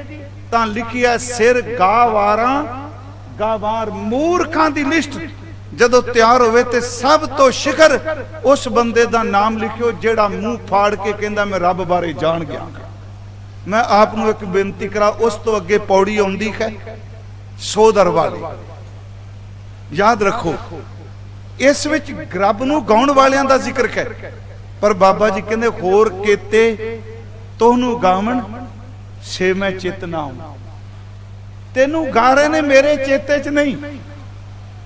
A: ਤਾਂ ਲਿਖਿਆ ਸਿਰ ਗਾਵਾਰਾਂ, ਗਾਵਾਰ ਮੂਰਖਾਂ ਦੀ ਲਿਸਟ। ਜਦੋਂ ਤਿਆਰ ਹੋਵੇ ਤੇ ਸਭ ਤੋਂ ਸ਼ਿਖਰ ਉਸ ਬੰਦੇ ਦਾ ਨਾਮ ਲਿਖਿਓ, ਜਿਹੜਾ ਮੂੰਹ ਫਾੜ ਕੇ ਕਹਿੰਦਾ, ਮੈਂ ਰੱਬ ਬਾਰੇ ਜਾਣ ਗਿਆ ਮੈਂ ਆਪ ਨੂੰ ਇੱਕ ਬੇਨਤੀ ਕਰਾਂ, ਉਸ ਤੋਂ ਅੱਗੇ ਪੌੜੀ ਆਉਂਦੀ ਹੈ ਸੋਦਰ ਵਾਲੀ ਯਾਦ ਰੱਖੋ, ਇਸ ਵਿੱਚ ਰੱਬ ਨੂੰ ਗਾਉਣ ਵਾਲਿਆਂ ਦਾ ਜ਼ਿਕਰ ਹੈ। ਪਰ ਬਾਬਾ ਜੀ ਕਹਿੰਦੇ, ਹੋਰ ਕੀਤੇ ਤੁਹਾਨੂੰ ਗਾਵਣ ਸੇ ਮੈਂ ਚਿਤ ਨਾ ਹੂੰ ਤੈਨੂੰ ਗਾ ਰਹੇ ਨੇ ਮੇਰੇ ਚੇਤੇ 'ਚ ਨਹੀਂ।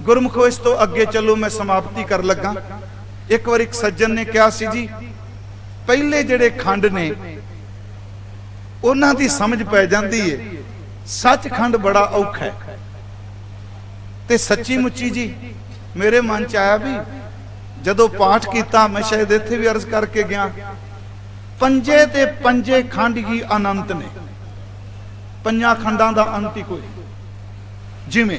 A: ਗੁਰਮੁਖੋ ਇਸ ਤੋਂ ਅੱਗੇ ਚੱਲੋ, ਮੈਂ ਸਮਾਪਤੀ ਕਰ ਲੱਗਾ। ਇੱਕ ਵਾਰ ਇੱਕ ਸੱਜਣ ਨੇ ਕਿਹਾ ਸੀ ਜੀ, ਪਹਿਲੇ ਜਿਹੜੇ ਖੰਡ ਨੇ, ਉਹਨਾਂ ਦੀ ਸਮਝ ਪੈ ਜਾਂਦੀ ਏ। ਸੱਚਖੰਡ ਬੜਾ ਔਖਾ ਹੈ। ਤੇ ਸੱਚੀ ਮੁੱਚੀ ਜੀ, ਮੇਰੇ ਮਨ ਚ ਆਇਆ ਵੀ ਜਦੋਂ ਪਾਠ ਕੀਤਾ, ਮੈਂ ਸ਼ਾਇਦ ਇੱਥੇ ਵੀ ਅਰਜ਼ ਕਰਕੇ ਗਿਆ। ਪੰਜੇ ਤੇ ਪੰਜੇ ਖੰਡ ਹੀ ਅਨੰਤ ਨੇ। ਪੰਜਾਂ ਖੰਡਾਂ ਦਾ ਅੰਤ ਹੀ ਕੋਈ। ਜਿਵੇਂ,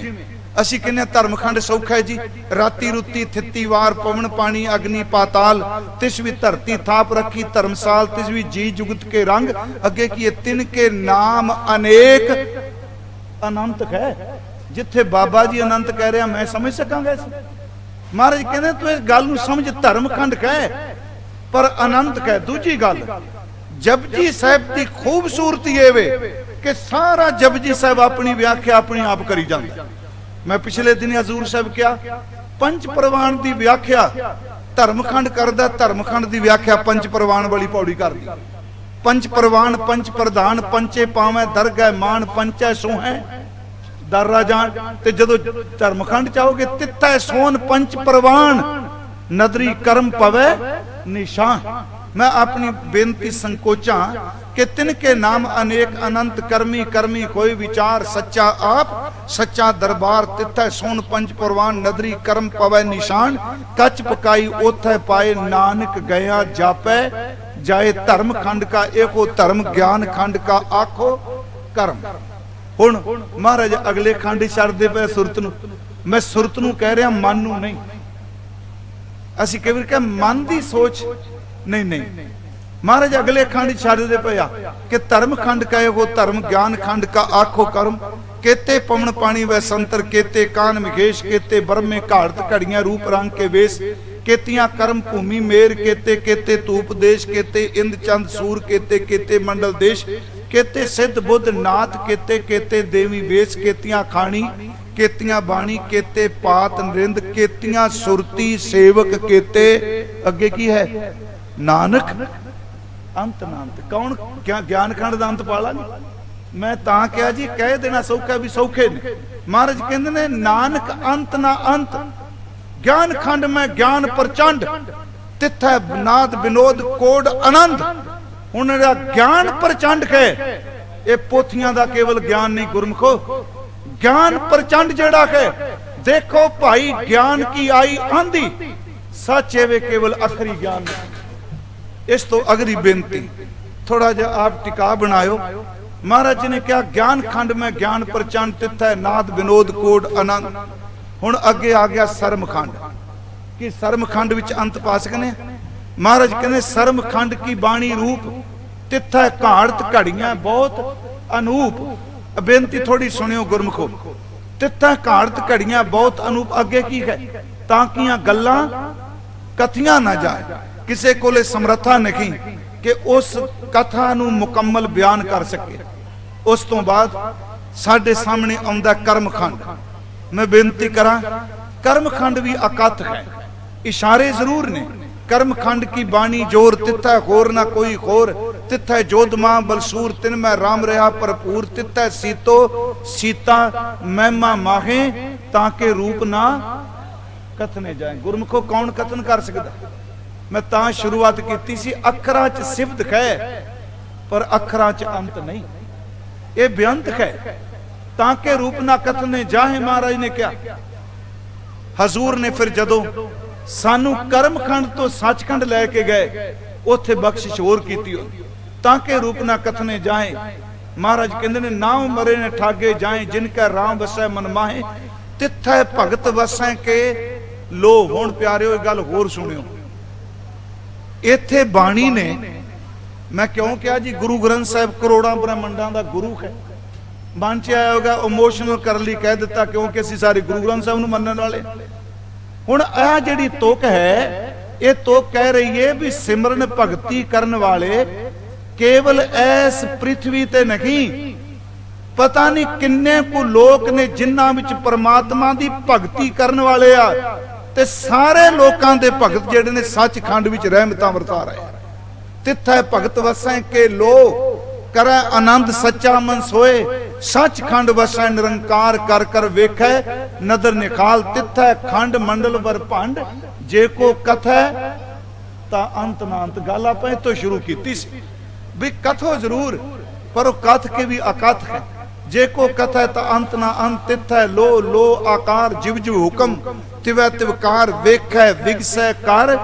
A: ਅਸੀਂ ਕਹਿੰਦੇ ਹਾਂ ਧਰਮਖੰਡ ਸੌਖਾ ਹੈ ਜੀ। ਰਾਤੀ ਰੁੱਤੀ ਥਿੱਤੀ ਵਾਰ ਪਵਨ ਪਾਣੀ, ਅਗਨੀ ਪਾਤਾਲ, ਤਿਸ ਵੀ ਧਰਤੀ ਥਾਪ ਰੱਖੀ, ਧਰਮਸਾਲ ਤਿਸ ਵੀ ਜੀ ਜੁਗਤ ਕੇ ਰੰਗ। ਅੱਗੇ ਕੀ ਇਹ ਤਿੰਨ ਕੇ ਨਾਮ ਅਨੇਕ ਅਨੰਤ ਹੈ ਜਿੱਥੇ ਬਾਬਾ ਜੀ ਅਨੰਤ ਕਹਿ ਰਿਹਾ, ਮੈਂ ਸਮਝ ਸਕਾਂਗਾ ਇਸ ਮਹਾਰਾਜ ਕਹਿੰਦੇ, ਤੂੰ ਇਸ ਗੱਲ ਨੂੰ ਸਮਝ ਧਰਮ ਖੰਡ ਕਹਿ ਪਰ ਅਨੰਤ ਕਹਿ ਦੂਜੀ ਗੱਲ, ਜਪਜੀ ਸਾਹਿਬ ਦੀ ਖੂਬਸੂਰਤੀ ਇਹ ਵੇ ਕਿ ਸਾਰਾ ਜਪਜੀ ਸਾਹਿਬ ਆਪਣੀ ਵਿਆਖਿਆ ਆਪਣੀ ਆਪ ਕਰੀ ਜਾਂਦਾ। ਮੈਂ ਪਿਛਲੇ ਦਿਨ ਹਜ਼ੂਰ ਸਾਹਿਬ ਕਿਹਾ, ਪੰਜ ਪ੍ਰਵਾਨ ਦੀ ਵਿਆਖਿਆ ਧਰਮਖੰਡ ਕਰਦਾ, ਧਰਮਖੰਡ ਦੀ ਵਿਆਖਿਆ ਪੰਜ ਪ੍ਰਵਾਨ ਵਾਲੀ ਪੌੜੀ ਕਰਦੀ। ਪੰਜ ਪ੍ਰਵਾਨ, ਪੰਜ ਪ੍ਰਧਾਨ, ਪੰਚੇ ਪਾਵੇਂ, ਦਰਗਹਿ ਮਾਨ, ਪੰਚੈ ਸੋਹੈ ਦਰਰਾ ਜਾਣ। ਤੇ ਜਦੋਂ ਧਰਮਖੰਡ ਚਾਹੋਗੇ ਤਿੱਤੈ ਸੋਨ, ਪੰਜ ਪ੍ਰਵਾਨ, ਨਦਰੀ ਕਰਮ ਪਵੇ, ਨਿਸ਼ਾਨ। ਮੈਂ ਆਪਣੀ ਬੇਨਤੀ ਸੰਕੋਚਾਂ ਕਿ ਤਿਨ ਕੇ ਨਾਮ ਅਨੇਕ ਅਨੰਤ ਕਰਮੀ ਕਰਮੀ ਕੋਈ ਵਿਚਾਰ ਸੱਚਾ ਆਪ, ਸੱਚਾ ਦਰਬਾਰ ਤਿੱਥੈ ਸੋਨ ਪੰਜ ਪ੍ਰਵਾਨ ਨਦਰੀ ਕਰਮ ਪਵੈ ਨਿਸ਼ਾਨ, ਕੱਚ ਪਕਾਈ ਉਥੈ ਪਾਏ ਨਾਨਕ ਗਿਆ ਜਾਪੈ, ਜਾਏ ਧਰਮ ਖੰਡ ਕਾ ਏਕੋ ਧਰਮ ਗਿਆਨ ਖੰਡ ਕਾ ਆਖੋ ਕਰਮ। ਹੁਣ ਮਹਾਰਾਜ ਅਗਲੇ ਖੰਡ ਛੱਡਦੇ ਪਏ ਸੁਰਤ ਨੂੰ। ਮੈਂ ਸੁਰਤ ਨੂੰ ਕਹਿ ਰਿਹਾ ਮਨ ਨੂੰ ਨਹੀਂ। ਅਸੀਂ ਕਈ ਵਾਰ ਕਹੇ ਮਨ ਦੀ ਸੋਚ, ਨਹੀਂ ਨਹੀਂ। ਮਹਾਰਾਜ, ਅਗਲੇ ਖੰਡ ਹੀ ਛੱਡਦੇ ਪਿਆ ਕਿ ਧਰਮ ਖੰਡ ਕਹੇ ਉਹ ਧਰਮ ਗਿਆਨ ਖੰਡ ਕਾ ਆਖੋ ਕਰਮ। ਕੇਤੇ ਪਵਨ ਪਾਣੀ ਵੈ ਸੰਤਰ, ਕੇਤੇ ਕਾਨ ਮਖੇਸ਼ ਕੇਤੇ ਬਰਮੇ ਘਾੜਤ ਘੜੀਆਂ ਰੂਪ ਰੰਗ ਕੇ ਵੇਸ। ਕੇਤੀਆਂ ਕਰਮ ਭੂਮੀ ਮੇਰ, ਕੇਤੇ ਕੇਤੇ ਤੂਪ ਦੇਸ਼, ਕੇਤੇ ਇੰਦ ਚੰਦ ਸੂਰ, ਕੇਤੇ ਕੇਤੇ ਮੰਡਲ ਦੇਸ਼। ਕੇਤੇ ਸਿੱਧ ਬੁੱਧ ਨਾਥ, ਕੇਤੇ ਕੇਤੇ ਦੇਵੀ ਵੇਸ, ਕੇਤੀਆਂ ਖਾਣੀ, ਕੇਤੀਆਂ ਬਾਣੀ, ਕੇਤੇ ਪਾਤ ਨਰਿੰਦ ਕੇਤੀਆਂ ਸੁਰਤੀ ਸੇਵਕ, ਕੇਤੇ ਅੱਗੇ ਕੀ ਹੈ? ਨਾਨਕ ਅੰਤ ਨਾਂਤ ਕੌਣ ਕਿਆ ਗਿਆਨ ਖੰਡ ਦਾ ਅੰਤ ਪਾਲਾ ਨਹੀਂ ਮੈਂ ਤਾਂ ਕਿਹਾ ਜੀ, ਕਹਿ ਦੇਣਾ ਸੌਖਾ ਵੀ ਸੌਖੇ ਨੇ। ਮਹਾਰਾਜ ਕਹਿੰਦੇ ਨੇ, ਨਾਨਕ ਅੰਤ ਨਾ ਅੰਤ। ਗਿਆਨ ਮੈਂ ਗਿਆਨ ਪ੍ਰਚੰਡ। ਤਿੱਥੈ ਨਾਦ ਵਿਨੋਦ ਕੋਡ ਆਨੰਦ। ਹੁਣ ਇਹਦਾ ਗਿਆਨ ਪ੍ਰਚੰਡ ਕੇ ਇਹ ਪੋਥੀਆਂ ਦਾ ਕੇਵਲ ਗਿਆਨ ਨਹੀਂ, ਗੁਰਮਖੋ। ਗਿਆਨ ਪ੍ਰਚੰਡ ਜਿਹੜਾ ਹੈ, ਦੇਖੋ ਭਾਈ ਗਿਆਨ ਕੀ ਆਈ ਆਂਦੀ। ਸੱਚ ਵੇ ਕੇਵਲ ਅਖਰੀ ਗਿਆਨ। ਇਸ ਤੋਂ ਅਗਲੀ ਬੇਨਤੀ। ਥੋੜਾ ਜਿਹਾ ਆਪ ਟਿਕਾ ਬਣਾਇਓ। ਮਹਾਰਾਜ ਜੀ ਨੇ ਕਿਹਾ, ਗਿਆਨ ਖੰਡ ਮੈਂ ਗਿਆਨ ਪ੍ਰਚੰਡ ਤਿੱਥੈ, ਨਾਦ ਵਿਨੋਦ ਕੋਡ ਆਨੰਦ ਹੁਣ ਅੱਗੇ ਆ ਗਿਆ ਸਰਮਖੰਡ ਕਿ ਸਰਮਖੰਡ ਵਿੱਚ ਅੰਤ ਪਾ ਸਕਨੇ? ਮਹਾਰਾਜ ਕਹਿੰਦੇ ਸਰਮਖੰਡ ਕੀ ਬਾਣੀ ਰੂਪ, ਤਿੱਥੈ ਘਾੜਤ ਘੜੀਆਂ ਬਹੁਤ ਅਨੂਪ। ਬੇਨਤੀ ਥੋੜੀ ਸੁਣਿਓ ਗੁਰਮਖੋ। ਤਿੱਥੈ ਘਾੜਤ ਘੜੀਆਂ ਬਹੁਤ ਅਨੂਪ, ਅੱਗੇ ਕੀ ਹੈ? ਤਾਂ ਕੀਆਂ ਗੱਲਾਂ ਕਥੀਆਂ ਨਾ ਜਾਏ। ਕਿਸੇ ਕੋਲੇ ਸਮਰੱਥਾ ਨਹੀਂ ਕਿ ਉਸ ਕਥਾ ਨੂੰ ਮੁਕੰਮਲ ਬਿਆਨ ਕਰ ਸਕੇ। ਉਸ ਤੋਂ ਬਾਅਦ ਸਾਡੇ ਸਾਹਮਣੇ ਆਉਂਦਾ ਕਰਮਖੰਡ। ਮੈਂ ਬੇਨਤੀ ਕਰਾਂ, ਕਰਮਖੰਡ ਵੀ ਅਕਥ ਹੈ। ਇਸ਼ਾਰੇ ਜ਼ਰੂਰ ਨੇ, ਕਰਮਖੰਡ ਕੀ ਬਾਣੀ ਜੋਰ ਤਿੱਥੈ ਹੋਰ ਨਾ ਕੋਈ ਹੋਰ। ਤਿੱਥੈ ਜੋਧਮਾ ਬਲਸੂਰ ਤਿਨ ਮੈਂ ਰਾਮ ਰਹਾ ਭਰਪੂਰ। ਤਿੱਥੈ ਸੀਤੋ ਸੀਤਾ ਮਹਿਮਾ ਮਾਹੇ ਤਾਂ ਕਿ ਰੂਪ ਨਾ ਕਥਨੇ ਜਾਏ। ਗੁਰਮੁਖੋ ਕੌਣ ਕਥਨ ਕਰ ਸਕਦਾ? ਮੈਂ ਤਾਂ ਸ਼ੁਰੂਆਤ ਕੀਤੀ ਸੀ, ਅੱਖਰਾਂ 'ਚ ਸਿਫਤ ਹੈ ਪਰ ਅੱਖਰਾਂ 'ਚ ਅੰਤ ਨਹੀਂ। ਇਹ ਬੇਅੰਤ ਹੈ ਤਾਂ ਕਿ ਰੂਪ ਨਾ ਕਥਨੇ ਜਾਹੇ ਮਹਾਰਾਜ ਨੇ ਕਿਹਾ। ਹਜ਼ੂਰ ਨੇ ਫਿਰ ਜਦੋਂ ਸਾਨੂੰ ਕਰਮਖੰਡ ਤੋਂ ਸੱਚਖੰਡ ਲੈ ਕੇ ਗਏ, ਉੱਥੇ ਬਖਸ਼ਿਸ਼ ਹੋਰ ਕੀਤੀ ਉਹ ਤਾਂ ਕਿ ਰੂਪ ਨਾ ਕਥਨੇ ਜਾਏ ਮਹਾਰਾਜ ਕਹਿੰਦੇ ਨੇ ਨਾਮ ਮਰੇ ਨੇ ਠਾਗੇ ਜਾਏ ਜਿਨ ਕੈ ਰਾਮ ਵਸੈ ਮਨ ਮਾਹੇ, ਤਿੱਥੈ ਭਗਤ ਵਸੈ ਕੇ ਲੋ ਹੁਣ ਪਿਆਰਿਓ, ਇਹ ਗੱਲ ਹੋਰ ਸੁਣਿਓ। ਇੱਥੇ ਬਾਣੀ ਨੇ, ਮੈਂ ਕਿਉਂ ਕਿਹਾ ਜੀ, ਗੁਰੂ ਗ੍ਰੰਥ ਸਾਹਿਬ ਕਰੋੜਾਂ ਬ੍ਰਹਮੰਡਾਂ ਦਾ ਗੁਰੂ ਹੈ। ਮਨ ਚ ਆਇਆ ਹੋਗਾ ਇਮੋਸ਼ਨਲ ਕਰਨ ਲਈ, ਕਹਿ ਦਿੱਤਾ, ਕਿਉਂਕਿ ਅਸੀਂ ਸਾਰੇ ਗੁਰੂ ਗ੍ਰੰਥ ਸਾਹਿਬ ਨੂੰ ਮੰਨਣ ਵਾਲੇ। ਹੁਣ ਇਹ ਜਿਹੜੀ ਤੁਕ ਹੈ, ਇਹ ਤੁਕ ਕਹਿ ਰਹੀ ਹੈ ਵੀ ਸਿਮਰਨ ਭਗਤੀ ਕਰਨ ਵਾਲੇ ਕੇਵਲ ਐਸ ਪ੍ਰithvi ਤੇ ਨਹੀਂ, ਪਤਾ ਨਹੀਂ ਕਿੰਨੇ ਕੁ ਲੋਕ ਨੇ ਜਿਨ੍ਹਾਂ ਵਿੱਚ ਪਰਮਾਤਮਾ ਦੀ ਭਗਤੀ ਕਰਨ ਵਾਲੇ ਆ। ਤੇ ਸਾਰੇ ਲੋਕਾਂ ਦੇ ਭਗਤ ਜਿਹੜੇ ਨੇ ਸੱਚਖੰਡ ਵਿੱਚ ਰਹਿਮਤਾਂ ਵਰਤਾ ਰਹੇ ਆ ਤਿੱਥੈ ਭਗਤ ਵਸੈ ਕੇ ਲੋ ਕਰੈ ਆਨੰਦ ਸੱਚਾ ਮਨ ਸੋਏ। ਸੱਚਖੰਡ ਵਸੈ ਨਿਰੰਕਾਰ ਕਰ ਕਰ ਵੇਖੈ, ਨਦਰ ਨਿਖਾਲ ਤਿੱਥੈ ਖੰਡ ਮੰਡਲ ਵਰ ਭੰਡ। ਜੇ ਕੋ ਕਥੈ ਤਾਂ ਅੰਤ ਨਾ ਗੱਲ ਆਪਾਂ ਇਹ ਤੋਂ ਸ਼ੁਰੂ ਕੀਤੀ ਸੀ। ਵੀ ਕਥੋ ਜ਼ਰੂਰ, ਪਰ ਉਹ ਕਥ ਕੇ ਵੀ ਅਕਥ ਹੈ। ਜੇ ਕੋ ਕਥੈ ਤਾਂ ਅੰਤ ਨਾ ਅੰਤ ਤਿੱਥੈ ਲੋ ਲੋ ਆਕਾਰ ਜਿਵ ਜਿਵ ਹੁਕਮ। ਤਿਵੈ ਤਿਵਕਾਰ ਵੇਖੈ, ਵਿਗਸੈ ਕਰ।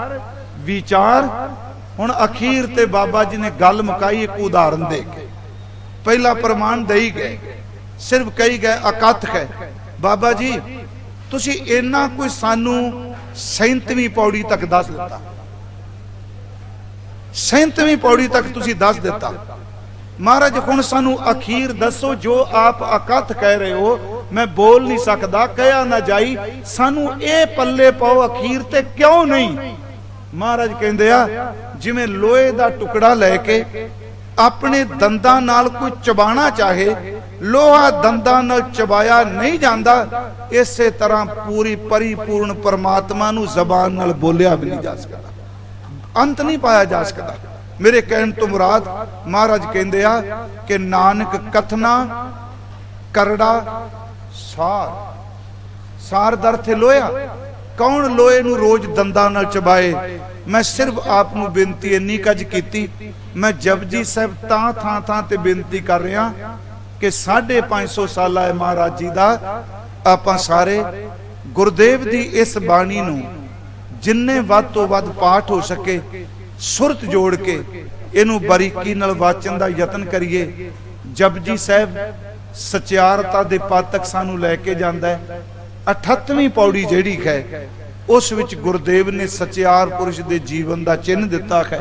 A: ਵਿਚਾਰ, ਹੁਣ ਅਖੀਰ ਤੇ ਬਾਬਾ ਜੀ ਨੇ ਗੱਲ ਮੁਕਾਈ, ਇੱਕ ਉਦਾਹਰਨ ਦੇ ਕੇ। ਪਹਿਲਾ ਪ੍ਰਮਾਣ ਦੇਈ ਗਏ। ਸਿਰਫ ਕਹੀ ਗਏ, ਅਕਥ ਹੈ ਬਾਬਾ ਜੀ, ਤੁਸੀਂ ਇੰਨਾ ਕੋਈ ਸਾਨੂੰ 37ਵੀਂ ਪੌੜੀ ਤੱਕ ਦੱਸ ਦਿੱਤਾ। 37ਵੀਂ ਪੌੜੀ ਤੱਕ ਤੁਸੀਂ ਦੱਸ ਦਿੱਤਾ। ਮਹਾਰਾਜ, ਹੁਣ ਸਾਨੂੰ ਅਖੀਰ ਦੱਸੋ, ਜੋ ਆਪ ਅਕਥ ਕਹਿ ਰਹੇ ਹੋ, ਮੈਂ ਬੋਲ ਨਹੀਂ ਸਕਦਾ, ਕਹਿਆ ਨਾ ਜਾਈ, ਸਾਨੂੰ ਇਹ ਪੱਲੇ ਪਾਓ ਅਖੀਰ ਤੇ ਕਿਉਂ ਨਹੀਂ? ਮਹਾਰਾਜ ਕਹਿੰਦੇ ਆ, ਜਿਵੇਂ ਲੋਹੇ ਦਾ ਟੁਕੜਾ ਲੈ ਕੇ ਆਪਣੇ ਦੰਦਾਂ ਨਾਲ ਕੋਈ ਚਬਾਣਾ ਚਾਹੇ, ਲੋਹਾ ਦੰਦਾਂ ਨਾਲ ਚਬਾਇਆ ਨਹੀਂ ਜਾਂਦਾ, ਇਸੇ ਤਰ੍ਹਾਂ ਪੂਰੀ ਪਰਿਪੂਰਨ ਪਰਮਾਤਮਾ ਨੂੰ ਜ਼ਬਾਨ ਨਾਲ ਬੋਲਿਆ ਵੀ ਨਹੀਂ ਜਾ ਸਕਦਾ। ਅੰਤ ਨਹੀਂ ਪਾਇਆ ਜਾ ਸਕਦਾ। ਮੇਰੇ ਕਹਿਣ ਤੋਂ ਮੁਰਾਦ ਮਹਾਰਾਜ ਕਹਿੰਦੇ ਆ ਕਿ ਨਾਨਕ ਕਥਨਾ, ਕਰੜਾ, ਸਾਰ। ਸਾਰ ਦਾ ਅਰਥ ਲੋਹਾ ਕੌਣ ਲੋਹੇ ਨੂੰ ਰੋਜ਼ ਦੰਦਾਂ ਨਾਲ ਚਬਾਏ? ਮੈਂ ਸਿਰਫ ਆਪ ਨੂੰ ਬੇਨਤੀ ਇੰਨੀ ਕੱਜ ਕੀਤੀ। ਮੈਂ ਜਪਜੀ ਸਾਹਿਬ ਤਾਂ ਥਾਂ ਥਾਂ ਤੇ ਬੇਨਤੀ ਕਰ ਰਿਹਾ ਕਿ 550 ਸਾਲਾ ਹੈ ਮਹਾਰਾਜ ਜੀ ਦਾ। ਆਪਾਂ ਸਾਰੇ ਗੁਰਦੇਵ ਦੀ ਇਸ ਬਾਣੀ ਨੂੰ ਜਿੰਨੇ ਵੱਧ ਤੋਂ ਵੱਧ ਪਾਠ ਹੋ ਸਕੇ ਸੁਰਤ ਜੋੜ ਕੇ ਇਹਨੂੰ ਬਾਰੀਕੀ ਨਾਲ ਵਾਚਨ ਦਾ ਯਤਨ ਕਰੀਏ। ਜਪਜੀ ਸਾਹਿਬ ਸਚਿਆਰਤਾ ਦੇ ਪਦ ਸਾਨੂੰ ਲੈ ਕੇ ਜਾਂਦਾ ਹੈ। 38ਵੀਂ ਪੌੜੀ ਜਿਹੜੀ ਹੈ, ਉਸ ਵਿੱਚ ਗੁਰਦੇਵ ਨੇ ਸਚਿਆਰ ਪੁਰਸ਼ ਦੇ ਜੀਵਨ ਦਾ ਚਿੰਨ ਦਿੱਤਾ ਹੈ।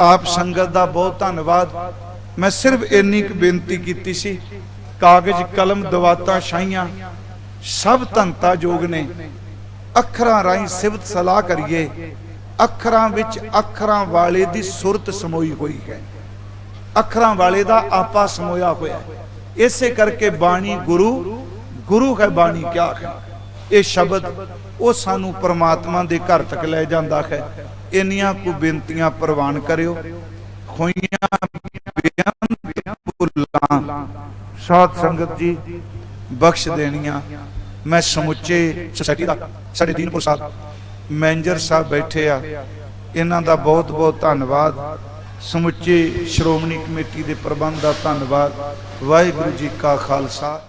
A: ਆਪ ਸੰਗਤ ਦਾ ਬਹੁਤ ਧੰਨਵਾਦ। ਮੈਂ ਸਿਰਫ ਇੰਨੀ ਕੁ ਬੇਨਤੀ ਕੀਤੀ ਸੀ, ਕਾਗਜ਼, ਕਲਮ, ਦਵਾਤਾਂ ਛਾਈਆਂ ਸਭ ਧੰਤਾ ਜੋਗ ਨੇ। ਅੱਖਰਾਂ ਰਾਹੀਂ ਸਿਵਤ ਸਲਾਹ ਕਰੀਏ। ਅੱਖਰਾਂ ਵਿੱਚ ਅੱਖਰਾਂ ਵਾਲੇ ਦੀ ਸੁਰਤ ਸਮੋਈ ਹੋਈ ਹੈ। ਅੱਖਰਾਂ ਵਾਲੇ ਦਾ ਆਪਾ ਸਮੋਇਆ ਹੋਇਆ ਇਸੇ ਕਰਕੇ ਬਾਣੀ ਗੁਰੂ ਗੁਰੂ ਹੈ ਬਾਣੀ ਕਿਆ ਹੈ? ਇਹ ਸ਼ਬਦ ਉਹ ਸਾਨੂੰ ਪ੍ਰਮਾਤਮਾ ਦੇ ਘਰ ਤੱਕ ਲੈ ਜਾਂਦਾ ਹੈ। ਇੰਨੀਆਂ ਕੁ ਬੇਨਤੀਆਂ ਪ੍ਰਵਾਨ ਕਰਿਓ। ਖੋਈਆਂ ਬੇਅੰਤ ਭੁੱਲਾਂ। ਸਾਧ ਸੰਗਤ ਜੀ, ਬਖਸ਼ ਦੇਣੀਆਂ। ਮੈਂ ਸਮੁੱਚੇ ਸੁਸਾਇਟੀ ਦਾ, ਸਾਡੇ ਦੀਨਪੁਰ ਸਾਹਿਬ ਮੈਨੇਜਰ ਸਾਹਿਬ ਬੈਠੇ ਆ। ਇਹਨਾਂ ਦਾ ਬਹੁਤ ਬਹੁਤ ਧੰਨਵਾਦ। ਸਮੁੱਚੇ ਸ਼੍ਰੋਮਣੀ ਕਮੇਟੀ ਦੇ ਪ੍ਰਬੰਧ ਦਾ ਧੰਨਵਾਦ। ਵਾਹਿਗੁਰੂ ਜੀ ਕਾ ਖਾਲਸਾ।